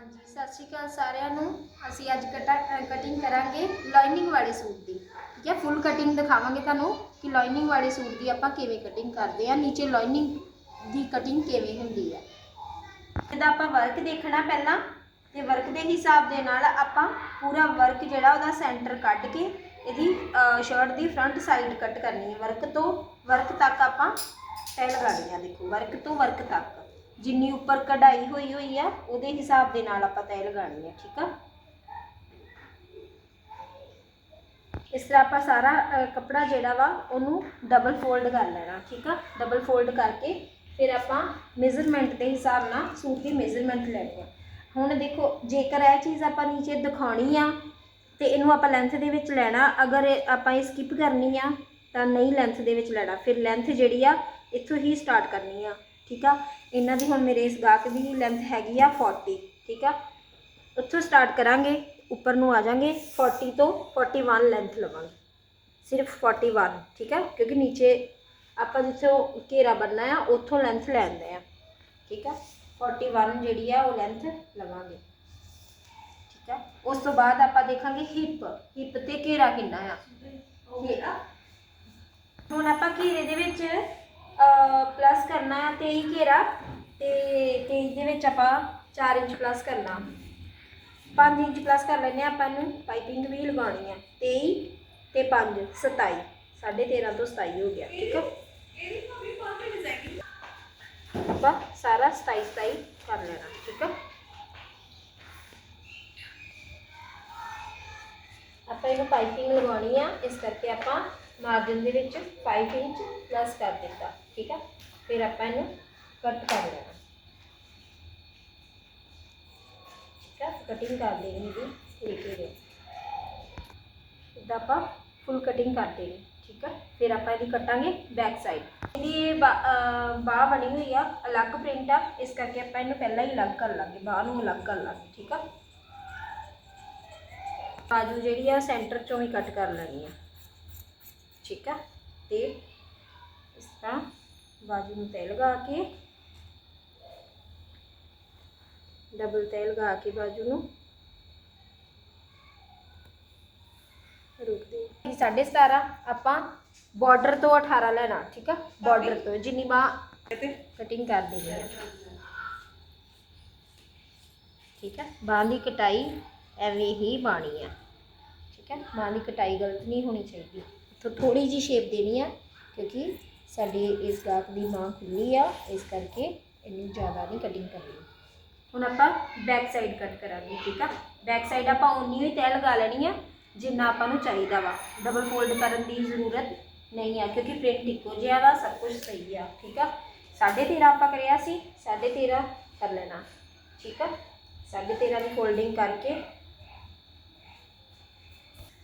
ਹਾਂਜੀ, ਸਤਿ ਸ਼੍ਰੀ ਅਕਾਲ ਸਾਰਿਆਂ ਨੂੰ। ਅਸੀਂ ਅੱਜ ਕਟਿੰਗ ਕਰਾਂਗੇ ਲਾਈਨਿੰਗ ਵਾਲੇ ਸੂਟ ਦੀ। ਠੀਕ ਹੈ ਫੁੱਲ ਕਟਿੰਗ ਦਿਖਾਵਾਂਗੇ ਤੁਹਾਨੂੰ ਕਿ ਲਾਈਨਿੰਗ ਵਾਲੇ ਸੂਟ ਦੀ ਆਪਾਂ ਕਿਵੇਂ ਕਟਿੰਗ ਕਰਦੇ ਆ ਨੀਚੇ ਲਾਈਨਿੰਗ ਦੀ ਕਟਿੰਗ ਕਿਵੇਂ ਹੁੰਦੀ ਹੈ। ਇਹਦਾ ਆਪਾਂ ਵਰਕ ਦੇਖਣਾ ਪਹਿਲਾਂ ਤੇ ਵਰਕ ਦੇ ਹਿਸਾਬ ਦੇ ਨਾਲ ਆਪਾਂ ਪੂਰਾ ਵਰਕ ਜਿਹੜਾ ਉਹਦਾ ਸੈਂਟਰ ਕੱਢ ਕੇ ਇਹਦੀ ਸ਼ਰਟ ਦੀ ਫਰੰਟ ਸਾਈਡ ਕੱਟ ਕਰਨੀ ਹੈ। ਵਰਕ ਤੋਂ ਵਰਕ ਤੱਕ ਆਪਾਂ ਤੈ ਕਰਨੀ ਆ ਦੇਖੋ ਵਰਕ ਤੋਂ ਵਰਕ ਤੱਕ। ਜਿੰਨੀ ਉੱਪਰ ਕਢਾਈ ਹੋਈ ਹੋਈ ਆ ਉਹਦੇ ਹਿਸਾਬ ਦੇ ਨਾਲ ਆਪਾਂ ਤੈਅ ਲਗਾਉਣੀ ਆ ਠੀਕ ਆ? ਇਸ ਤਰ੍ਹਾਂ ਆਪਾਂ ਸਾਰਾ ਅ, ਕੱਪੜਾ ਜਿਹੜਾ ਵਾ ਉਹਨੂੰ ਡਬਲ ਫੋਲਡ ਕਰ ਲੈਣਾ ਠੀਕ ਆ? ਡਬਲ ਫੋਲਡ ਕਰਕੇ ਫਿਰ ਆਪਾਂ ਮੇਜ਼ਰਮੈਂਟ ਦੇ ਹਿਸਾਬ ਨਾਲ ਸੂਟ ਦੀ ਮੇਜ਼ਰਮੈਂਟ ਲੈਣੀ ਆ। ਹੁਣ ਦੇਖੋ ਜੇਕਰ ਇਹ ਚੀਜ਼ ਆਪਾਂ ਨੀਚੇ ਦਿਖਾਉਣੀ ਆ ਤੇ ਇਹਨੂੰ ਆਪਾਂ ਲੈਂਥ ਦੇ ਵਿੱਚ ਲੈਣਾ ਅਗਰ ਆਪਾਂ ਇਹ ਸਕਿਪ ਕਰਨੀ ਆ ਤਾਂ ਨਹੀਂ ਲੈਂਥ ਦੇ ਵਿੱਚ ਲੈਣਾ ਫਿਰ ਲੈਂਥ ਜਿਹੜੀ ਆ ਇੱਥੋਂ ਹੀ ਸਟਾਰਟ ਕਰਨੀ ਆ। ਠੀਕ ਆ? ਇਹਨਾਂ ਦੀ ਹੁਣ ਮੇਰੇ ਇਸ ਗਾਹਕ ਦੀ ਲੈਂਥ ਹੈਗੀ ਆ 40 ਠੀਕ ਆ? ਉੱਥੋਂ ਸਟਾਰਟ ਕਰਾਂਗੇ ਉੱਪਰ ਨੂੰ ਆ ਜਾਾਂਗੇ 40 ਤੋਂ 41 ਲੈਂਥ ਲਵਾਂਗੇ। ਸਿਰਫ 41 ਠੀਕ ਆ? ਕਿਉਂਕਿ ਨੀਚੇ ਆਪਾਂ ਜਿੱਥੋਂ ਘੇਰਾ ਬੰਨਣਾ ਆ ਉੱਥੋਂ ਲੈਂਥ ਲੈਂਦੇ ਆ। ਠੀਕ ਆ? 41 ਜਿਹੜੀ ਆ ਉਹ ਲੈਂਥ ਲਵਾਂਗੇ। ਠੀਕ ਆ? ਉਸ ਤੋਂ ਬਾਅਦ ਆਪਾਂ ਦੇਖਾਂਗੇ ਹਿਪ ਹਿਪ ਤੇ ਘੇਰਾ ਕਿੰਨਾ ਆ? ਹੁਣ ਆਪਾਂ ਘੇਰੇ ਦੇ ਵਿੱਚ ਪਲੱਸ ਕਰਨਾ ਹੈ 23 ਘੇਰਾ ਤੇ 23 ਦੇ ਵਿੱਚ ਆਪਾਂ 4 ਇੰਚ ਪਲੱਸ ਕਰਨਾ। 5 ਇੰਚ ਪਲੱਸ ਕਰ ਲੈਨੇ ਆਪਾਂ ਇਹਨੂੰ ਪਾਈਪਿੰਗ ਵੀ ਲਗਾਉਣੀ ਹੈ 23 ਤੇ 5 27 13.5 ਤੋਂ 27 ਹੋ ਗਿਆ, ਠੀਕ ਹੈ? ਆਪਾਂ ਸਾਰਾ 27 27 ਕਰ ਲੈਣਾ, ਠੀਕ ਹੈ? ਆਪਾਂ ਇਹਨੂੰ ਪਾਈਪਿੰਗ ਲਗਾਉਣੀ ਆ, ਇਸ ਕਰਕੇ ਆਪਾਂ ਮਾਰਜਨ ਦੇ ਵਿੱਚ 5 ਇੰਚ ਪਲੱਸ ਕਰ ਦਿੱਤਾ। ਠੀਕ ਆ ਫਿਰ ਆਪਾਂ ਇਹਨੂੰ ਕੱਟ ਕਰ ਲੈਣਾ ਠੀਕ ਆ ਕਟਿੰਗ ਕਰ ਦੇਣੀ ਇਹਦੀ ਤਰੀਕੇ ਦੇ ਇਦਾਂ ਆਪਾਂ ਫੁੱਲ ਕਟਿੰਗ ਕਰ ਦੇਣੀ ਠੀਕ ਆ ਫਿਰ ਆਪਾਂ ਇਹਦੀ ਕੱਟਾਂਗੇ ਬੈਕ ਸਾਈਡ ਇਹਦੀ ਬਾਹ ਬਣੀ ਹੋਈ ਆ ਅਲੱਗ ਪ੍ਰਿੰਟ ਆ ਇਸ ਕਰਕੇ ਆਪਾਂ ਇਹਨੂੰ ਪਹਿਲਾਂ ਹੀ ਅਲੱਗ ਕਰ ਲਾਂਗੇ ਬਾਹ ਨੂੰ ਅਲੱਗ ਕਰ ਲਾਂਗੇ ਠੀਕ ਆ ਬਾਜੂ ਜਿਹੜੀ ਆ ਸੈਂਟਰ ਚੋਂ ਹੀ ਕੱਟ ਕਰ ਲੈਣੀ ਆ ਠੀਕ ਆ ਤੇ ਇਸ ਤਰ੍ਹਾਂ ਬਾਜੂ ਨੂੰ ਤੈ ਲਗਾ ਕੇ ਡਬਲ ਤੈ ਲਗਾ ਕੇ ਬਾਜੂ ਨੂੰ ਰੁਕ ਦੇ 17.5 ਆਪਾਂ ਬਾਰਡਰ ਤੋਂ 18 ਲੈਣਾ, ਠੀਕ ਆ? ਬਾਰਡਰ ਤੋਂ, ਜਿੰਨੀ ਬਾਹ ਕਟਿੰਗ ਕਰ ਦੇਣੀ ਆ। ਠੀਕ ਹੈ ਬਾਂਹ ਦੀ ਕਟਾਈ ਐਵੇਂ ਹੀ ਬਾਣੀ ਆ। ਠੀਕ ਹੈ ਬਾਂਹ ਦੀ ਕਟਾਈ ਗਲਤ ਨਹੀਂ ਹੋਣੀ ਚਾਹੀਦੀ। ਉੱਥੋਂ ਥੋੜੀ ਜੀ ਸ਼ੇਪ ਦੇਣੀ ਆ, ਕਿਉਂਕਿ ਸਾਡੀ ਇਸ ਗਾਹਕ ਦੀ ਮਾਂ ਖੁੱਲੀ ਆ, ਇਸ ਕਰਕੇ ਇੰਨੀ ਜ਼ਿਆਦਾ ਨਹੀਂ ਕਟਿੰਗ ਕਰਨੀ। ਹੁਣ ਆਪਾਂ ਬੈਕ ਸਾਈਡ ਕੱਟ ਕਰਾਂਗੇ, ਠੀਕ ਆ? ਬੈਕ ਸਾਈਡ ਆਪਾਂ ਉਨੀ ਹੀ ਤੈ ਲਗਾ ਲੈਣੀ ਆ, ਜਿੰਨਾ ਆਪਾਂ ਨੂੰ ਚਾਹੀਦਾ ਵਾ। ਡਬਲ ਫੋਲਡ ਕਰਨ ਦੀ ਜ਼ਰੂਰਤ ਨਹੀਂ ਆ, ਕਿਉਂਕਿ ਪ੍ਰਿੰਟ ਇੱਕੋ ਜਿਹਾ ਵਾ, ਸਭ ਕੁਝ ਸਹੀ ਆ, ਠੀਕ ਆ? 13.5 ਆਪਾਂ ਕਰਿਆ ਸੀ 13.5 ਕਰ ਲੈਣਾ, ਠੀਕ ਆ? 13.5 ਦੀ ਫੋਲਡਿੰਗ ਕਰਕੇ।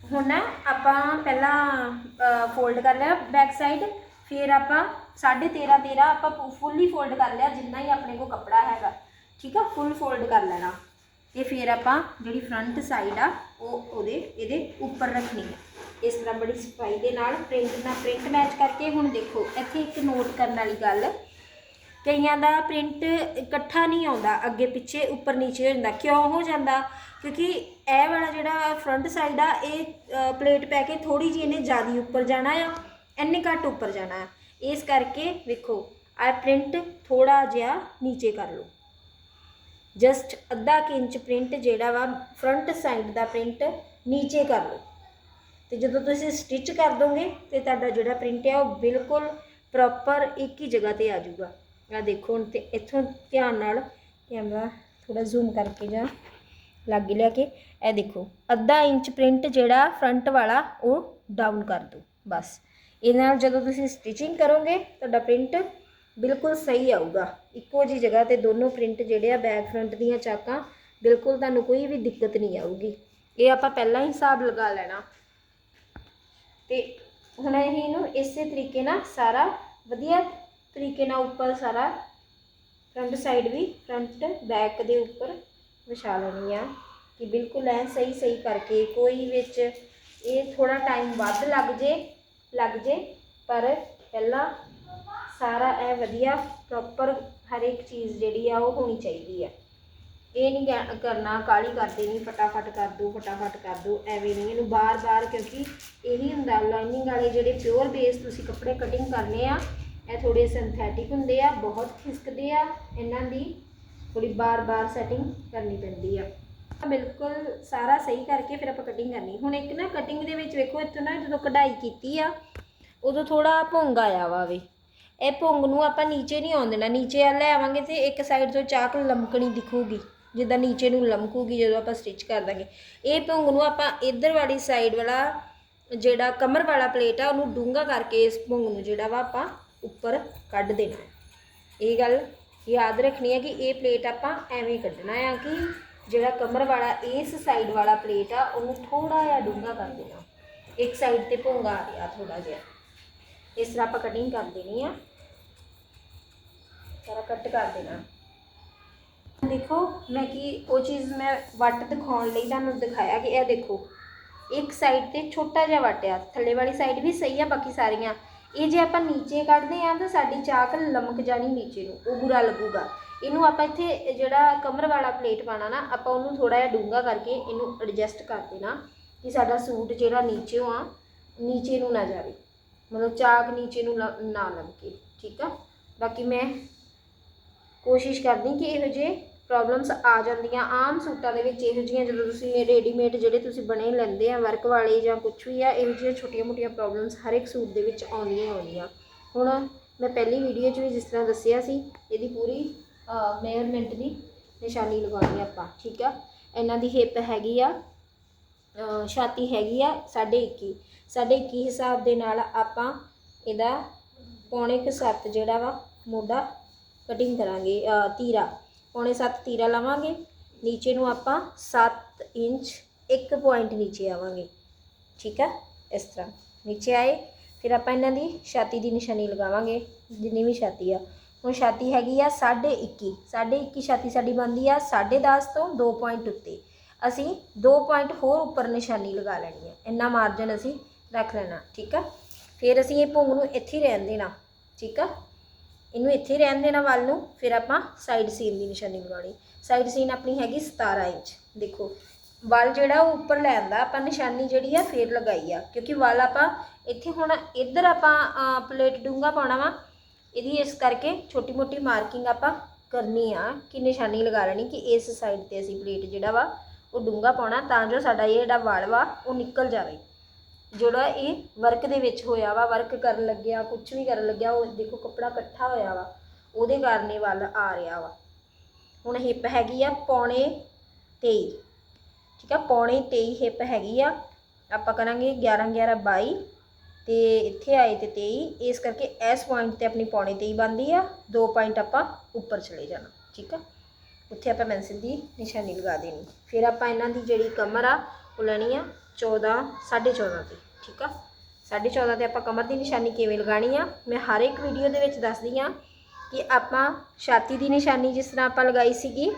ਹੁਣ ਨਾ ਆਪਾਂ ਪਹਿਲਾਂ ਫੋਲਡ ਕਰ ਲਿਆ ਬੈਕ ਸਾਈਡ ਫਿਰ ਆਪਾਂ 13.5 13 ਆਪਾਂ ਫੁੱਲੀ ਫੋਲਡ ਕਰ ਲਿਆ, ਜਿੰਨਾ ਹੀ ਆਪਣੇ ਕੋਲ ਕੱਪੜਾ ਹੈਗਾ। ਠੀਕ ਆ? ਫੁੱਲ ਫੋਲਡ ਕਰ ਲੈਣਾ। ਤੇ ਫਿਰ ਆਪਾਂ ਜਿਹੜੀ ਫਰੰਟ ਸਾਈਡ ਆ, ਉਹ ਉਹਦੇ, ਇਹਦੇ ਉੱਪਰ ਰੱਖਣੀ ਹੈ ਇਸ ਤਰ੍ਹਾਂ ਬੜੀ ਸਫ਼ਾਈ ਦੇ ਨਾਲ ਪ੍ਰਿੰਟ ਨਾਲ ਪ੍ਰਿੰਟ ਮੈਚ ਕਰਕੇ, ਹੁਣ ਦੇਖੋ, ਇੱਥੇ ਇੱਕ ਨੋਟ ਕਰਨ ਵਾਲੀ ਗੱਲ। ਕਈਆਂ ਦਾ ਪ੍ਰਿੰਟ ਇਕੱਠਾ ਨਹੀਂ ਆਉਂਦਾ, ਅੱਗੇ ਪਿੱਛੇ ਉੱਪਰ ਨੀਚੇ ਹੋ ਜਾਂਦਾ। ਕਿਉਂ ਹੋ ਜਾਂਦਾ? ਕਿਉਂਕਿ ਇਹ ਵਾਲਾ ਜਿਹੜਾ ਫਰੰਟ ਸਾਈਡ ਆ, ਇਹ ਪਲੇਟ ਪੈ ਕੇ ਥੋੜੀ ਜਿਹੀ ਇਹਨੇ ਜ਼ਿਆਦਾ ਉੱਪਰ ਜਾਣਾ ਆ। ਇੰਨੇ ਘੱਟ ਉੱਪਰ ਜਾਣਾ ਆ ਇਸ ਕਰਕੇ ਵੇਖੋ ਆ ਪ੍ਰਿੰਟ ਥੋੜਾ ਜਿਹਾ ਨੀਚੇ ਕਰ ਲਓ। ਜਸਟ ਅੱਧਾ ਕੁ ਇੰਚ ਪ੍ਰਿੰਟ ਜਿਹੜਾ ਵਾ ਫਰੰਟ ਸਾਈਡ ਦਾ ਪ੍ਰਿੰਟ ਨੀਚੇ ਕਰ ਲਓ। ਤੇ ਜਦੋਂ ਤੁਸੀਂ ਸਟਿਚ ਕਰ ਦੋਗੇ ਤੇ ਤੁਹਾਡਾ ਜਿਹੜਾ ਪ੍ਰਿੰਟ ਹੈ ਉਹ ਬਿਲਕੁਲ ਪ੍ਰੋਪਰ ਇੱਕ ਹੀ ਜਗ੍ਹਾ ਤੇ ਆ ਜਾਊਗਾ। ਆ ਦੇਖੋ, ਹੁਣ ਤੇ ਇੱਥੋਂ ਧਿਆਨ ਨਾਲ ਕੈਮਰਾ ਥੋੜਾ ਜ਼ੂਮ ਕਰਕੇ ਜਾਂ ਲਾਗੇ ਲਿਆ ਕੇ, ਇਹ ਦੇਖੋ, ਅੱਧਾ ਇੰਚ ਪ੍ਰਿੰਟ ਜਿਹੜਾ ਫਰੰਟ ਵਾਲਾ, ਉਹ ਡਾਊਨ ਕਰ ਦਿਓ, ਬਸ। ਇਹਦੇ ਨਾਲ ਜਦੋਂ ਤੁਸੀਂ ਸਟਿਚਿੰਗ ਕਰੋਗੇ, ਤੁਹਾਡਾ ਪ੍ਰਿੰਟ ਬਿਲਕੁਲ ਸਹੀ ਆਊਗਾ। ਇੱਕੋ ਜੀ ਜਗ੍ਹਾ ਤੇ ਦੋਨੋਂ ਪ੍ਰਿੰਟ ਜਿਹੜੇ ਆ ਬੈਕ ਫਰੰਟ ਦੀਆਂ ਚਾਕਾਂ, ਬਿਲਕੁਲ ਤੁਹਾਨੂੰ ਕੋਈ ਵੀ ਦਿੱਕਤ ਨਹੀਂ ਆਊਗੀ। ਇਹ ਆਪਾਂ ਪਹਿਲਾਂ ਹੀ ਹਿਸਾਬ ਲਗਾ ਲੈਣਾ। ਤੇ ਹੁਣ ਇਹ ਇਹਨੂੰ ਇਸੇ ਤਰੀਕੇ ਨਾਲ ਸਾਰਾ ਵਧੀਆ ਤਰੀਕੇ ਨਾਲ ਉੱਪਰ ਸਾਰਾ ਫਰੰਟ ਸਾਈਡ ਵੀ ਫਰੰਟ ਬੈਕ ਦੇ ਉੱਪਰ ਵਿਛਾ ਲੈਣੀ ਆ ਕਿ ਬਿਲਕੁਲ ਐ ਸਹੀ ਸਹੀ ਕਰਕੇ ਕੋਈ ਵਿੱਚ ਇਹ ਥੋੜਾ ਟਾਈਮ ਵੱਧ ਲੱਗ ਜੇ। ਲੱਗ ਜੇ, ਪਰ ਪਹਿਲਾਂ ਸਾਰਾ ਇਹ ਵਧੀਆ ਪ੍ਰੋਪਰ ਹਰ ਇੱਕ ਚੀਜ਼ ਜਿਹੜੀ ਆ ਉਹ ਹੋਣੀ ਚਾਹੀਦੀ ਆ। ਇਹ ਨਹੀਂ ਕਹਿ- ਕਰਨਾ ਕਾਲੀ ਕਰਦੇ ਨਹੀਂ ਫਟਾਫਟ ਕਰ ਦੋ, ਫਟਾਫਟ ਕਰ ਦੋ, ਐਵੇਂ ਨਹੀਂ ਇਹਨੂੰ ਬਾਰ-ਬਾਰ ਕਿਉਂਕਿ ਇਹੀ ਹੁੰਦਾ ਲਾਈਨਿੰਗ ਵਾਲੇ ਜਿਹੜੇ ਪਿਓਰ ਬੇਸ ਤੁਸੀਂ ਕੱਪੜੇ ਕਟਿੰਗ ਕਰਨੇ ਆ, ਇਹ ਥੋੜੇ ਸਿੰਥੈਟਿਕ ਹੁੰਦੇ ਆ, ਬਹੁਤ ਖਿਸਕਦੇ ਆ, ਇਹਨਾਂ ਦੀ ਥੋੜੀ ਬਾਰ-ਬਾਰ ਸੈਟਿੰਗ ਕਰਨੀ ਪੈਂਦੀ ਆ। ਬਿਲਕੁਲ ਸਾਰਾ ਸਹੀ ਕਰਕੇ ਫਿਰ ਆਪਾਂ ਕਟਿੰਗ ਕਰਨੀ। ਹੁਣ ਇੱਕ ਨਾ ਕਟਿੰਗ ਦੇ ਵਿੱਚ ਵੇਖੋ, ਇੱਥੋਂ ਨਾ ਜਦੋਂ ਕਢਾਈ ਕੀਤੀ ਆ, ਉਦੋਂ ਥੋੜਾ ਭੁੰਗ ਆਇਆ ਵਾ ਵੇ। ਇਹ ਭੁੰਗ ਨੂੰ ਆਪਾਂ ਨੀਚੇ ਨਹੀਂ ਆਉਣ ਦੇਣਾ। ਨੀਚੇ ਆ ਲੈ ਆਵਾਂਗੇ ਤੇ ਇੱਕ ਸਾਈਡ ਤੋਂ ਚਾਕ ਲਮਕਣੀ ਦਿਖੂਗੀ, ਜਿੱਦਾਂ ਨੀਚੇ ਨੂੰ ਲਮਕੂਗੀ ਜਦੋਂ ਆਪਾਂ ਸਟਿਚ ਕਰ ਦਾਂਗੇ। ਇਹ ਭੁੰਗ ਨੂੰ ਆਪਾਂ ਇੱਧਰ ਵਾਲੀ ਸਾਈਡ ਵਾਲਾ ਜਿਹੜਾ ਕਮਰ ਵਾਲਾ ਪਲੇਟ ਆ, ਉਹਨੂੰ ਡੂੰਘਾ ਕਰਕੇ ਇਸ ਭੁੰਗ ਨੂੰ ਜਿਹੜਾ ਵਾ ਆਪਾਂ ਉੱਪਰ ਕੱਢ ਦੇਣਾ। ਇਹ ਗੱਲ ਯਾਦ ਰੱਖਣੀ ਹੈ ਕਿ ਇਹ ਪਲੇਟ ਆਪਾਂ ਐਵੇਂ ਕੱਢਣਾ ਆ ਕਿ ਜਿਹੜਾ ਕਮਰ ਵਾਲਾ, ਇਸ ਸਾਈਡ ਵਾਲਾ ਪਲੇਟ ਆ, ਉਹਨੂੰ ਥੋੜਾ ਜਿਹਾ ਡੂੰਘਾ ਕਰ ਦੇਣਾ। ਇੱਕ ਸਾਈਡ ਤੇ ਭੁੰਗਾ ਆ ਰਿਹਾ ਥੋੜਾ ਜਿਹਾ। ਇਸ ਤਰ੍ਹਾਂ ਆਪਾਂ ਕਟਿੰਗ ਕਰ ਦੇਣੀ ਆ। ਸਾਰਾ ਕੱਟ ਕਰ ਦੇਣਾ। ਦੇਖੋ, ਮੈਂ ਕੀ, ਉਹ ਚੀਜ਼ ਮੈਂ ਵੱਟ ਦਿਖਾਉਣ ਲਈ ਤੁਹਾਨੂੰ ਦਿਖਾਇਆ ਕਿ ਇਹ ਦੇਖੋ। ਇੱਕ ਸਾਈਡ ਤੇ ਛੋਟਾ ਜਿਹਾ ਵੱਟ ਆ। ਥੱਲੇ ਵਾਲੀ ਸਾਈਡ ਵੀ ਸਹੀ ਆ, ਬਾਕੀ ਸਾਰੀਆਂ। ਇਹ ਜੇ ਆਪਾਂ ਨੀਚੇ ਕੱਢਦੇ ਆ ਤਾਂ ਸਾਡੀ ਚਾਕ ਲਮਕ ਜਾਣੀ ਨੀਚੇ ਨੂੰ, ਉਹ ਬੁਰਾ ਲੱਗੂਗਾ। ਇਹਨੂੰ ਆਪਾਂ ਇੱਥੇ ਜਿਹੜਾ ਕਮਰ ਵਾਲਾ ਪਲੇਟ ਪਾਣਾ ਨਾ, ਆਪਾਂ ਉਹਨੂੰ ਥੋੜਾ ਜਿਹਾ ਡੂੰਘਾ ਕਰਕੇ ਇਹਨੂੰ ਐਡਜਸਟ ਕਰ ਦੇਣਾ ਕਿ ਸਾਡਾ ਸੂਟ ਜਿਹੜਾ ਨੀਚੇ ਆ ਨੀਚੇ ਨੂੰ ਨਾ ਜਾਵੇ। ਮਤਲਬ ਚਾਕ ਨੀਚੇ ਨੂੰ ਲ- ਨਾ ਲਮਕੇ, ਠੀਕ ਆ? ਬਾਕੀ ਮੈਂ ਕੋਸ਼ਿਸ਼ ਕਰਦੀ ਕਿ ਇਹੋ ਜਿਹੇ ਪ੍ਰੋਬਲਮਸ ਆ ਜਾਂਦੀਆਂ। ਆਮ ਸੂਟਾਂ ਦੇ ਵਿੱਚ ਇਹੋ ਜਿਹੀਆਂ, ਜਦੋਂ ਤੁਸੀਂ ਰੈਡੀਮੇਡ ਜਿਹੜੇ ਤੁਸੀਂ ਬਣੇ ਲੈਂਦੇ ਆ ਵਰਕ ਵਾਲੇ ਜਾਂ ਕੁਝ ਵੀ ਆ, ਇਹੋ ਜਿਹੀਆਂ ਛੋਟੀਆਂ-ਮੋਟੀਆਂ ਪ੍ਰੋਬਲਮਸ ਹਰ ਇੱਕ ਸੂਟ ਦੇ ਵਿੱਚ ਆਉਂਦੀਆਂ ਹੀ ਆਉਂਦੀਆਂ ਹੁਣ ਮੈਂ ਪਹਿਲੀ ਵੀਡੀਓ 'ਚ ਵੀ ਜਿਸ ਤਰ੍ਹਾਂ ਦੱਸਿਆ ਸੀ, ਇਹਦੀ ਪੂਰੀ ਮੇਅਰਮੈਂਟ ਦੀ ਨਿਸ਼ਾਨੀ ਲਗਾਉਣੀ ਆ ਆਪਾਂ, ਠੀਕ ਆ? ਇਹਨਾਂ ਦੀ ਹਿੱਪ ਹੈਗੀ ਆ ਛਾਤੀ ਹੈਗੀ ਆ ਸਾਢੇ 21 ਸਾਢੇ 21 ਹਿਸਾਬ ਦੇ ਨਾਲ ਆਪਾਂ ਇਹਦਾ ਪੌਣੇ ਕੁ ਸੱਤ ਜਿਹੜਾ ਵਾ, ਮੋਢਾ ਕਟਿੰਗ ਕਰਾਂਗੇ ਤੀਰਾ। ਪੌਣੇ 7 ਤੀਰਾ ਲਾਵਾਂਗੇ। ਨੀਚੇ ਨੂੰ ਆਪਾਂ 7 ਇੰਚ 1 ਪੁਆਇੰਟ ਨੀਚੇ ਆਵਾਂਗੇ। ਠੀਕ ਆ? ਇਸ ਤਰ੍ਹਾਂ। ਨੀਚੇ ਆਏ, ਫਿਰ ਆਪਾਂ ਇਹਨਾਂ ਦੀ ਛਾਤੀ ਦੀ ਨਿਸ਼ਾਨੀ ਲਗਾਵਾਂਗੇ, ਜਿੰਨੀ ਵੀ ਛਾਤੀ ਆ। ਹੁਣ ਛਾਤੀ ਹੈਗੀ ਆ 21.5 21.5 ਛਾਤੀ ਸਾਡੀ ਬਣਦੀ ਆ 10.5 ਤੋਂ 2 ਪੁਆਇੰਟ ਉੱਤੇ। ਅਸੀਂ 2 ਪੁਆਇੰਟ ਹੋਰ ਉੱਪਰ ਨਿਸ਼ਾਨੀ ਲਗਾ ਲੈਣੀ ਆ। ਇੰਨਾ ਮਾਰਜਨ ਅਸੀਂ ਰੱਖ ਲੈਣਾ। ਠੀਕ ਆ? ਫਿਰ ਅਸੀਂ ਇਹ ਭੁੰਗ ਨੂੰ ਇੱਥੇ ਹੀ ਰਹਿਣ ਦੇਣਾ। ਠੀਕ ਆ? ਇਹਨੂੰ ਇੱਥੇ ਹੀ ਰਹਿਣ ਦੇਣਾ ਵੱਲ ਨੂੰ, ਫਿਰ ਆਪਾਂ ਸਾਈਡ ਸੀਨ ਦੀ ਨਿਸ਼ਾਨੀ ਬਣਾਉਣੀ। ਸਾਈਡ ਸੀਨ ਆਪਣੀ ਹੈਗੀ 17 ਇੰਚ। ਦੇਖੋ, ਵੱਲ ਜਿਹੜਾ ਉਹ ਉੱਪਰ ਲੈ ਆਂਦਾ, ਆਪਾਂ ਨਿਸ਼ਾਨੀ ਜਿਹੜੀ ਆ ਫੇਰ ਲਗਾਈ ਆ, ਕਿਉਂਕਿ ਵੱਲ ਆਪਾਂ ਇੱਥੇ ਹੁਣ ਇੱਧਰ ਆਪਾਂ ਪਲੇਟ ਡੂੰਗਾ ਪਾਉਣਾ ਵਾ, ਇਹਦੀ ਇਸ ਕਰਕੇ ਛੋਟੀ ਮੋਟੀ ਮਾਰਕਿੰਗ ਆਪਾਂ ਕਰਨੀ ਆ ਕਿ ਨਿਸ਼ਾਨੀ ਲਗਾ ਲੈਣੀ ਕਿ ਇਸ ਸਾਈਡ ਤੇ ਅਸੀਂ ਪਲੇਟ ਜਿਹੜਾ ਵਾ, ਉਹ ਡੂੰਗਾ ਪਾਉਣਾ, ਤਾਂ ਜੋ ਸਾਡਾ ਇਹ ਜਿਹੜਾ ਵਲ ਵਾ, ਉਹ ਨਿਕਲ ਜਾਵੇ। ਜਿਹੜਾ ਇਹ ਵਰਕ ਦੇ ਵਿੱਚ ਹੋਇਆ ਵਾ ਵਰਕ ਕਰਨ ਲੱਗਿਆ ਕੁਝ ਵੀ ਕਰਨ ਲੱਗਿਆ, ਉਹ ਦੇਖੋ ਕੱਪੜਾ ਇਕੱਠਾ ਹੋਇਆ ਵਾ, ਉਹਦੇ ਕਾਰਨ ਇਹ ਵੱਲ ਆ ਰਿਹਾ ਵਾ। ਹੁਣ ਹਿੱਪ ਹੈਗੀ ਆ ਪੌਣੇ 23 ਠੀਕ ਆ, ਪੌਣੇ 23 ਹਿੱਪ ਹੈਗੀ ਆ, ਆਪਾਂ ਕਰਾਂਗੇ 11 11 22 ਤੇ ਇੱਥੇ ਆਏ ਤੇ 23 ਇਸ ਕਰਕੇ ਇਸ ਪੁਆਇੰਟ ਤੇ ਆਪਣੀ ਪੌਣੇ 23 ਬਣਦੀ ਆ, ਦੋ ਪੁਆਇੰਟ ਆਪਾਂ ਉੱਪਰ ਚਲੇ ਜਾਣਾ, ਠੀਕ ਆ। ਉੱਥੇ ਆਪਾਂ ਪੈਨਸਿਲ ਦੀ ਨਿਸ਼ਾਨੀ ਲਗਾ ਦੇਣੀ, ਫਿਰ ਆਪਾਂ ਇਹਨਾਂ ਦੀ ਜਿਹੜੀ ਕਮਰ ਆ, ਉਹ ਲੈਣੀ ਆ 14 14.5 ਤੇ। ਠੀਕ ਆ? 14.5 ਤੇ ਆਪਾਂ ਕਮਰ ਦੀ ਨਿਸ਼ਾਨੀ ਕਿਵੇਂ ਲਗਾਣੀ ਆ? ਮੈਂ ਹਰ ਇੱਕ ਵੀਡੀਓ ਦੇ ਵਿੱਚ ਦੱਸਦੀ ਆ ਕਿ ਆਪਾਂ ਛਾਤੀ ਦੀ ਨਿਸ਼ਾਨੀ ਜਿਸ ਤਰ੍ਹਾਂ ਆਪਾਂ ਲਗਾਈ ਸੀਗੀ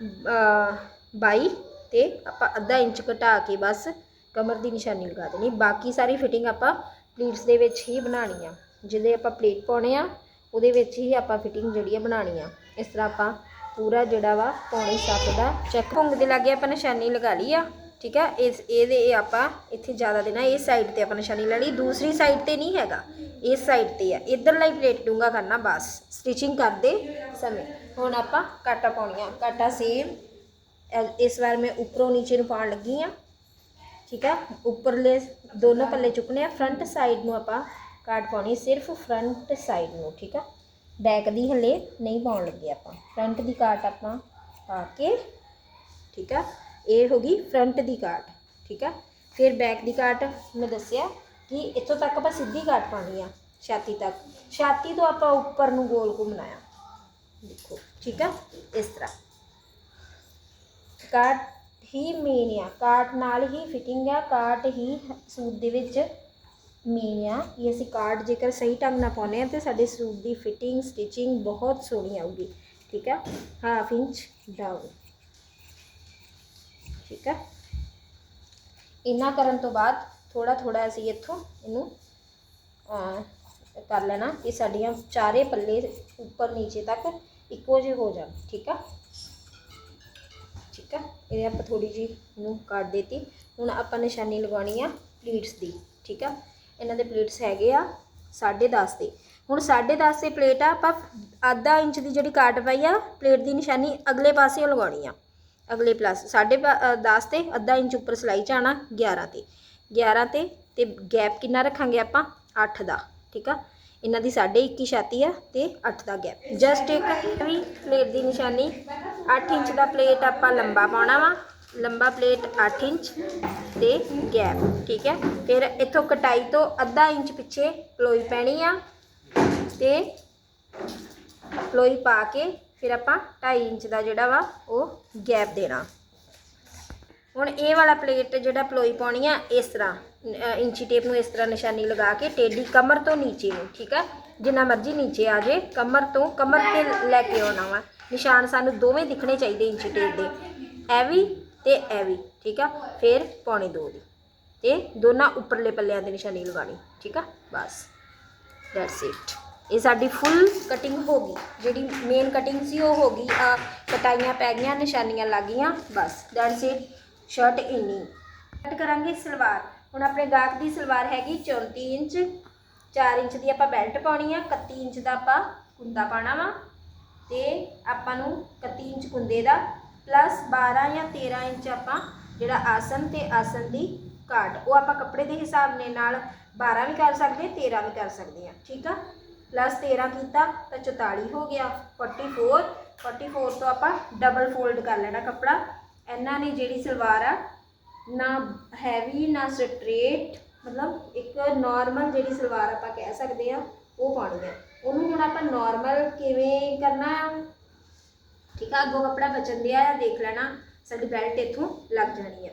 ਅ 22 ਤੇ ਆਪਾਂ ਅੱਧਾ ਇੰਚ ਘਟਾ ਕੇ ਬਸ ਕਮਰ ਦੀ ਨਿਸ਼ਾਨੀ ਲਗਾ ਦੇਣੀ। ਬਾਕੀ ਸਾਰੀ ਫਿਟਿੰਗ ਆਪਾਂ ਪਲੀਟਸ ਦੇ ਵਿੱਚ ਹੀ ਬਣਾਉਣੀ ਆ। ਜਿਹਦੇ ਆਪਾਂ ਪਲੇਟ ਪਾਉਣੇ ਆ, ਉਹਦੇ ਵਿੱਚ ਹੀ ਆਪਾਂ ਫਿਟਿੰਗ ਜਿਹੜੀ ਆ ਬਣਾਉਣੀ ਆ। ਇਸ ਤਰ੍ਹਾਂ ਆਪਾਂ ਪੂਰਾ ਜਿਹੜਾ ਵਾ ਪੌਣੇ ਸੱਤ ਦਾ ਚੈੱਕ ਭੁੰਗ ਦੇ ਲਾਗੇ ਆਪਾਂ ਨਿਸ਼ਾਨੀ ਲਗਾ ਲਈ ਆ। ਠੀਕ ਆ ਇਸ ਇਹਦੇ ਇਹ ਆਪਾਂ ਇੱਥੇ ਜ਼ਿਆਦਾ ਦੇਣਾ ਇਸ ਸਾਈਡ ਤੇ ਆਪਾਂ ਨਿਸ਼ਾਨੀ ਲੈ ਲਈ ਦੂਸਰੀ ਸਾਈਡ ਤੇ ਨਹੀਂ ਹੈਗਾ ਇਸ ਸਾਈਡ ਤੇ ਆ ਇਧਰਲਾ ਹੀ ਪਲੇਟ ਡੂੰਗਾ ਕਰਨਾ ਬਸ ਸਟਿਚਿੰਗ ਕਰਦੇ ਸਮੇਂ ਹੁਣ ਆਪਾਂ ਕਾਟਾ ਪਾਉਣੀਆਂ ਕਾਟਾ ਸੇਮ ਇਸ ਵਾਰ ਮੈਂ ਉੱਪਰੋਂ ਨੀਚੇ ਨੂੰ ਪਾਉਣ ਲੱਗੀ ਆ ਠੀਕ ਆ ਉੱਪਰਲੇ ਦੋਨੋਂ ਪੱਲੇ ਚੁੱਕਣੇ ਆ ਫਰੰਟ ਸਾਈਡ ਨੂੰ ਆਪਾਂ ਕਾਟ ਪਾਉਣੀ ਸਿਰਫ ਫਰੰਟ ਸਾਈਡ ਨੂੰ ਠੀਕ ਆ ਬੈਕ ਦੀ ਹਲੇ ਨਹੀਂ ਪਾਉਣ ਲੱਗੇ ਆਪਾਂ ਫਰੰਟ ਦੀ ਕਾਟ ਆਪਾਂ ਪਾ ਕੇ ਠੀਕ ਆ ਇਹ ਹੋ ਗਈ ਫਰੰਟ ਦੀ ਕਾਟ ਠੀਕ ਆ? ਫਿਰ ਬੈਕ ਦੀ ਕਾਟ ਮੈਂ ਦੱਸਿਆ ਕਿ ਇੱਥੋਂ ਤੱਕ ਆਪਾਂ ਸਿੱਧੀ ਕਾਟ ਪਾਉਣੀ ਆ, ਛਾਤੀ ਤੱਕ। ਛਾਤੀ ਤੋਂ ਆਪਾਂ ਉੱਪਰ ਨੂੰ ਗੋਲ ਘੁੰਮਣਾ ਆ ਦੇਖੋ, ਠੀਕ ਆ? ਇਸ ਤਰ੍ਹਾਂ। ਕਾਟ ਹੀ ਮੇਨ ਆ ਕਾਟ ਨਾਲ ਹੀ ਫਿਟਿੰਗ ਆ ਕਾਟ ਹੀ ਸੂਟ ਦੇ ਵਿੱਚ ਮੇਨ ਆ। ਇਹ ਅਸੀਂ ਕਾਟ ਜੇਕਰ ਸਹੀ ਢੰਗ ਨਾਲ ਪਾਉਨੇ ਆ ਤੇ ਸਾਡੇ ਸੂਟ ਦੀ ਫਿਟਿੰਗ ਸਟਿਚਿੰਗ ਬਹੁਤ ਸੋਹਣੀ ਆਊਗੀ, ਠੀਕ ਆ? ਹਾਫ ਇੰਚ ਡਾਊਨ ਠੀਕ ਆ ਇੰਨਾ ਕਰਨ ਤੋਂ ਬਾਅਦ ਥੋੜਾ ਥੋੜਾ ਅਸੀਂ ਇੱਥੋਂ ਇਹਨੂੰ ਕਰ ਲੈਣਾ ਕਿ ਸਾਡੀਆਂ ਚਾਰੇ ਪੱਲੇ ਉੱਪਰ ਨੀਚੇ ਤੱਕ ਇੱਕੋ ਜਿਹੇ ਹੋ ਜਾਣ, ਠੀਕ ਆ? ਠੀਕ ਆ? ਇਹ ਆਪਾਂ ਥੋੜੀ ਜੀ ਇਹਨੂੰ ਕੱਟ ਦਿੱਤੀ। ਹੁਣ ਆਪਾਂ ਨਿਸ਼ਾਨੀ ਲਗਾਉਣੀ ਆ ਪਲੀਟਸ ਦੀ, ਠੀਕ ਆ? ਇਹਨਾਂ ਦੇ ਪਲੀਟਸ ਹੈਗੇ ਆ 10.5 ਦੇ। ਹੁਣ 10.5 ਦੇ ਪਲੇਟ ਆ, ਆਪਾਂ ਅੱਧਾ ਇੰਚ ਦੀ ਜਿਹੜੀ ਕਾਟ ਪਾਈ ਆ, ਪਲੇਟ ਦੀ ਨਿਸ਼ਾਨੀ ਅਗਲੇ ਪਾਸੇ ਲਗਾਉਣੀ ਆ। ਅਗਲੇ ਪਲੱਸ 10.5 ਤੇ ਅੱਧਾ ਇੰਚ ਉੱਪਰ ਸਲਾਈ ਚ ਆਣਾ 11 ਤੇ। 11 ਤੇ ਤੇ ਗੈਪ ਕਿੰਨਾ ਰੱਖਾਂਗੇ ਆਪਾਂ? 8 ਦਾ, ਠੀਕ ਆ? ਇਹਨਾਂ ਦੀ 21 ਛਾਤੀ ਆ ਤੇ 8 ਦਾ ਗੈਪ ਜਸਟ ਇੱਕ ਵੀ ਪਲੇਟ ਦੀ ਨਿਸ਼ਾਨੀ। 8 ਇੰਚ ਦਾ ਪਲੇਟ ਆਪਾਂ ਲੰਬਾ ਪਾਉਣਾ ਵਾ। ਲੰਬਾ ਪਲੇਟ 8 ਇੰਚ ਤੇ ਗੈਪ ਠੀਕ ਹੈ ਫਿਰ ਇੱਥੋਂ ਕਟਾਈ ਤੋਂ ਅੱਧਾ ਇੰਚ ਪਿੱਛੇ ਪਲੋਈ ਪੈਣੀ ਆ ਤੇ ਪਲੋਈ ਪਾ ਕੇ ਫਿਰ ਆਪਾਂ 2.5 ਇੰਚ ਦਾ ਜਿਹੜਾ ਵਾ ਉਹ ਗੈਪ ਦੇਣਾ। ਹੁਣ ਇਹ ਵਾਲਾ ਪਲੇਟ ਜਿਹੜਾ ਪਲੋਈ ਪਾਉਣੀ ਆ, ਇਸ ਤਰ੍ਹਾਂ ਇੰਚੀ ਟੇਪ ਨੂੰ ਇਸ ਤਰ੍ਹਾਂ ਨਿਸ਼ਾਨੀ ਲਗਾ ਕੇ ਟੇਢੀ ਕਮਰ ਤੋਂ ਨੀਚੇ ਨੂੰ, ਠੀਕ ਆ? ਜਿੰਨਾ ਮਰਜ਼ੀ ਨੀਚੇ ਆ ਜੇ, ਕਮਰ ਤੋਂ ਕਮਰ ਤੇ ਲੈ ਕੇ ਆਉਣਾ ਵਾ। ਨਿਸ਼ਾਨ ਸਾਨੂੰ ਦੋਵੇਂ ਦਿਖਣੇ ਚਾਹੀਦੇ ਇੰਚੀ ਟੇਪ ਦੇ। ਇਹ ਵੀ ਤੇ ਇਹ ਵੀ, ਠੀਕ ਆ? ਫਿਰ ਪੌਣੇ ਦੋ ਦੀ। ਤੇ ਦੋਨਾਂ ਉੱਪਰਲੇ ਪੱਲਿਆਂ ਦੀ ਨਿਸ਼ਾਨੀ ਲਗਾਣੀ ਠੀਕ ਆ? ਬਸ ਦੈਟਸ ਇਟ ਇਹ ਸਾਡੀ ਫੁੱਲ ਕਟਿੰਗ ਹੋ ਗਈ। ਜਿਹੜੀ ਮੇਨ ਕਟਿੰਗ ਸੀ ਉਹ ਹੋ ਗਈ। ਆ ਕਟਾਈਆਂ ਪੈ ਗਈਆਂ, ਨਿਸ਼ਾਨੀਆਂ ਲੱਗ ਗਈਆਂ, ਬਸ। ਦੈਟਸ ਇਟ ਸ਼ਰਟ ਇੰਨੀ। ਕੱਟ ਕਰਾਂਗੇ ਸਲਵਾਰ। ਹੁਣ ਆਪਣੇ ਗਾਹਕ ਦੀ ਸਲਵਾਰ ਹੈਗੀ 34 ਇੰਚ। 4 ਇੰਚ ਦੀ ਆਪਾਂ ਬੈਲਟ ਪਾਉਣੀ ਆ। 31 ਇੰਚ ਦਾ ਆਪਾਂ ਕੁੰਦਾ ਪਾਣਾ ਵਾ। ਤੇ ਆਪਾਂ ਨੂੰ 31 ਇੰਚ ਕੁੰਦੇ ਦਾ। ਪਲੱਸ 12 ਜਾਂ 13 ਇੰਚ ਆਪਾਂ ਜਿਹੜਾ ਆਸਨ ਤੇ ਆਸਨ ਦੀ ਕਾਟ ਉਹ ਆਪਾਂ ਕੱਪੜੇ ਦੇ ਹਿਸਾਬ ਨੇ ਨਾਲ 12 ਵੀ ਕਰ ਸਕਦੇ 13 ਵੀ ਕਰ ਸਕਦੇ ਆ। ਠੀਕ ਆ? ਪਲੱਸ 13 ਕੀਤਾ ਤਾਂ 44 ਹੋ ਗਿਆ। 44 44 ਤੋਂ ਆਪਾਂ ਡਬਲ ਫੋਲਡ ਕਰ ਲੈਣਾ ਕੱਪੜਾ। ਇਹਨਾਂ ਨੇ ਜਿਹੜੀ ਸਲਵਾਰ ਆ, ਨਾ ਹੈਵੀ ਨਾ ਸਟ੍ਰੇਟ ਮਤਲਬ ਇੱਕ ਨਾਰਮਲ ਜਿਹੜੀ ਸਲਵਾਰ ਆਪਾਂ ਕਹਿ ਸਕਦੇ ਆ, ਉਹ ਪਾਉਣੀ ਆ। ਉਹਨੂੰ ਹੁਣ ਆਪਾਂ ਨਾਰਮਲ ਕਿਵੇਂ ਕਰਨਾ? ਆ ਠੀਕ ਆ, ਅੱਗੋਂ ਕੱਪੜਾ ਬਚਣ ਦਿਆ ਆ, ਦੇਖ ਲੈਣਾ। ਸਾਡੀ ਬੈਲਟ ਇੱਥੋਂ ਲੱਗ ਜਾਣੀ ਆ।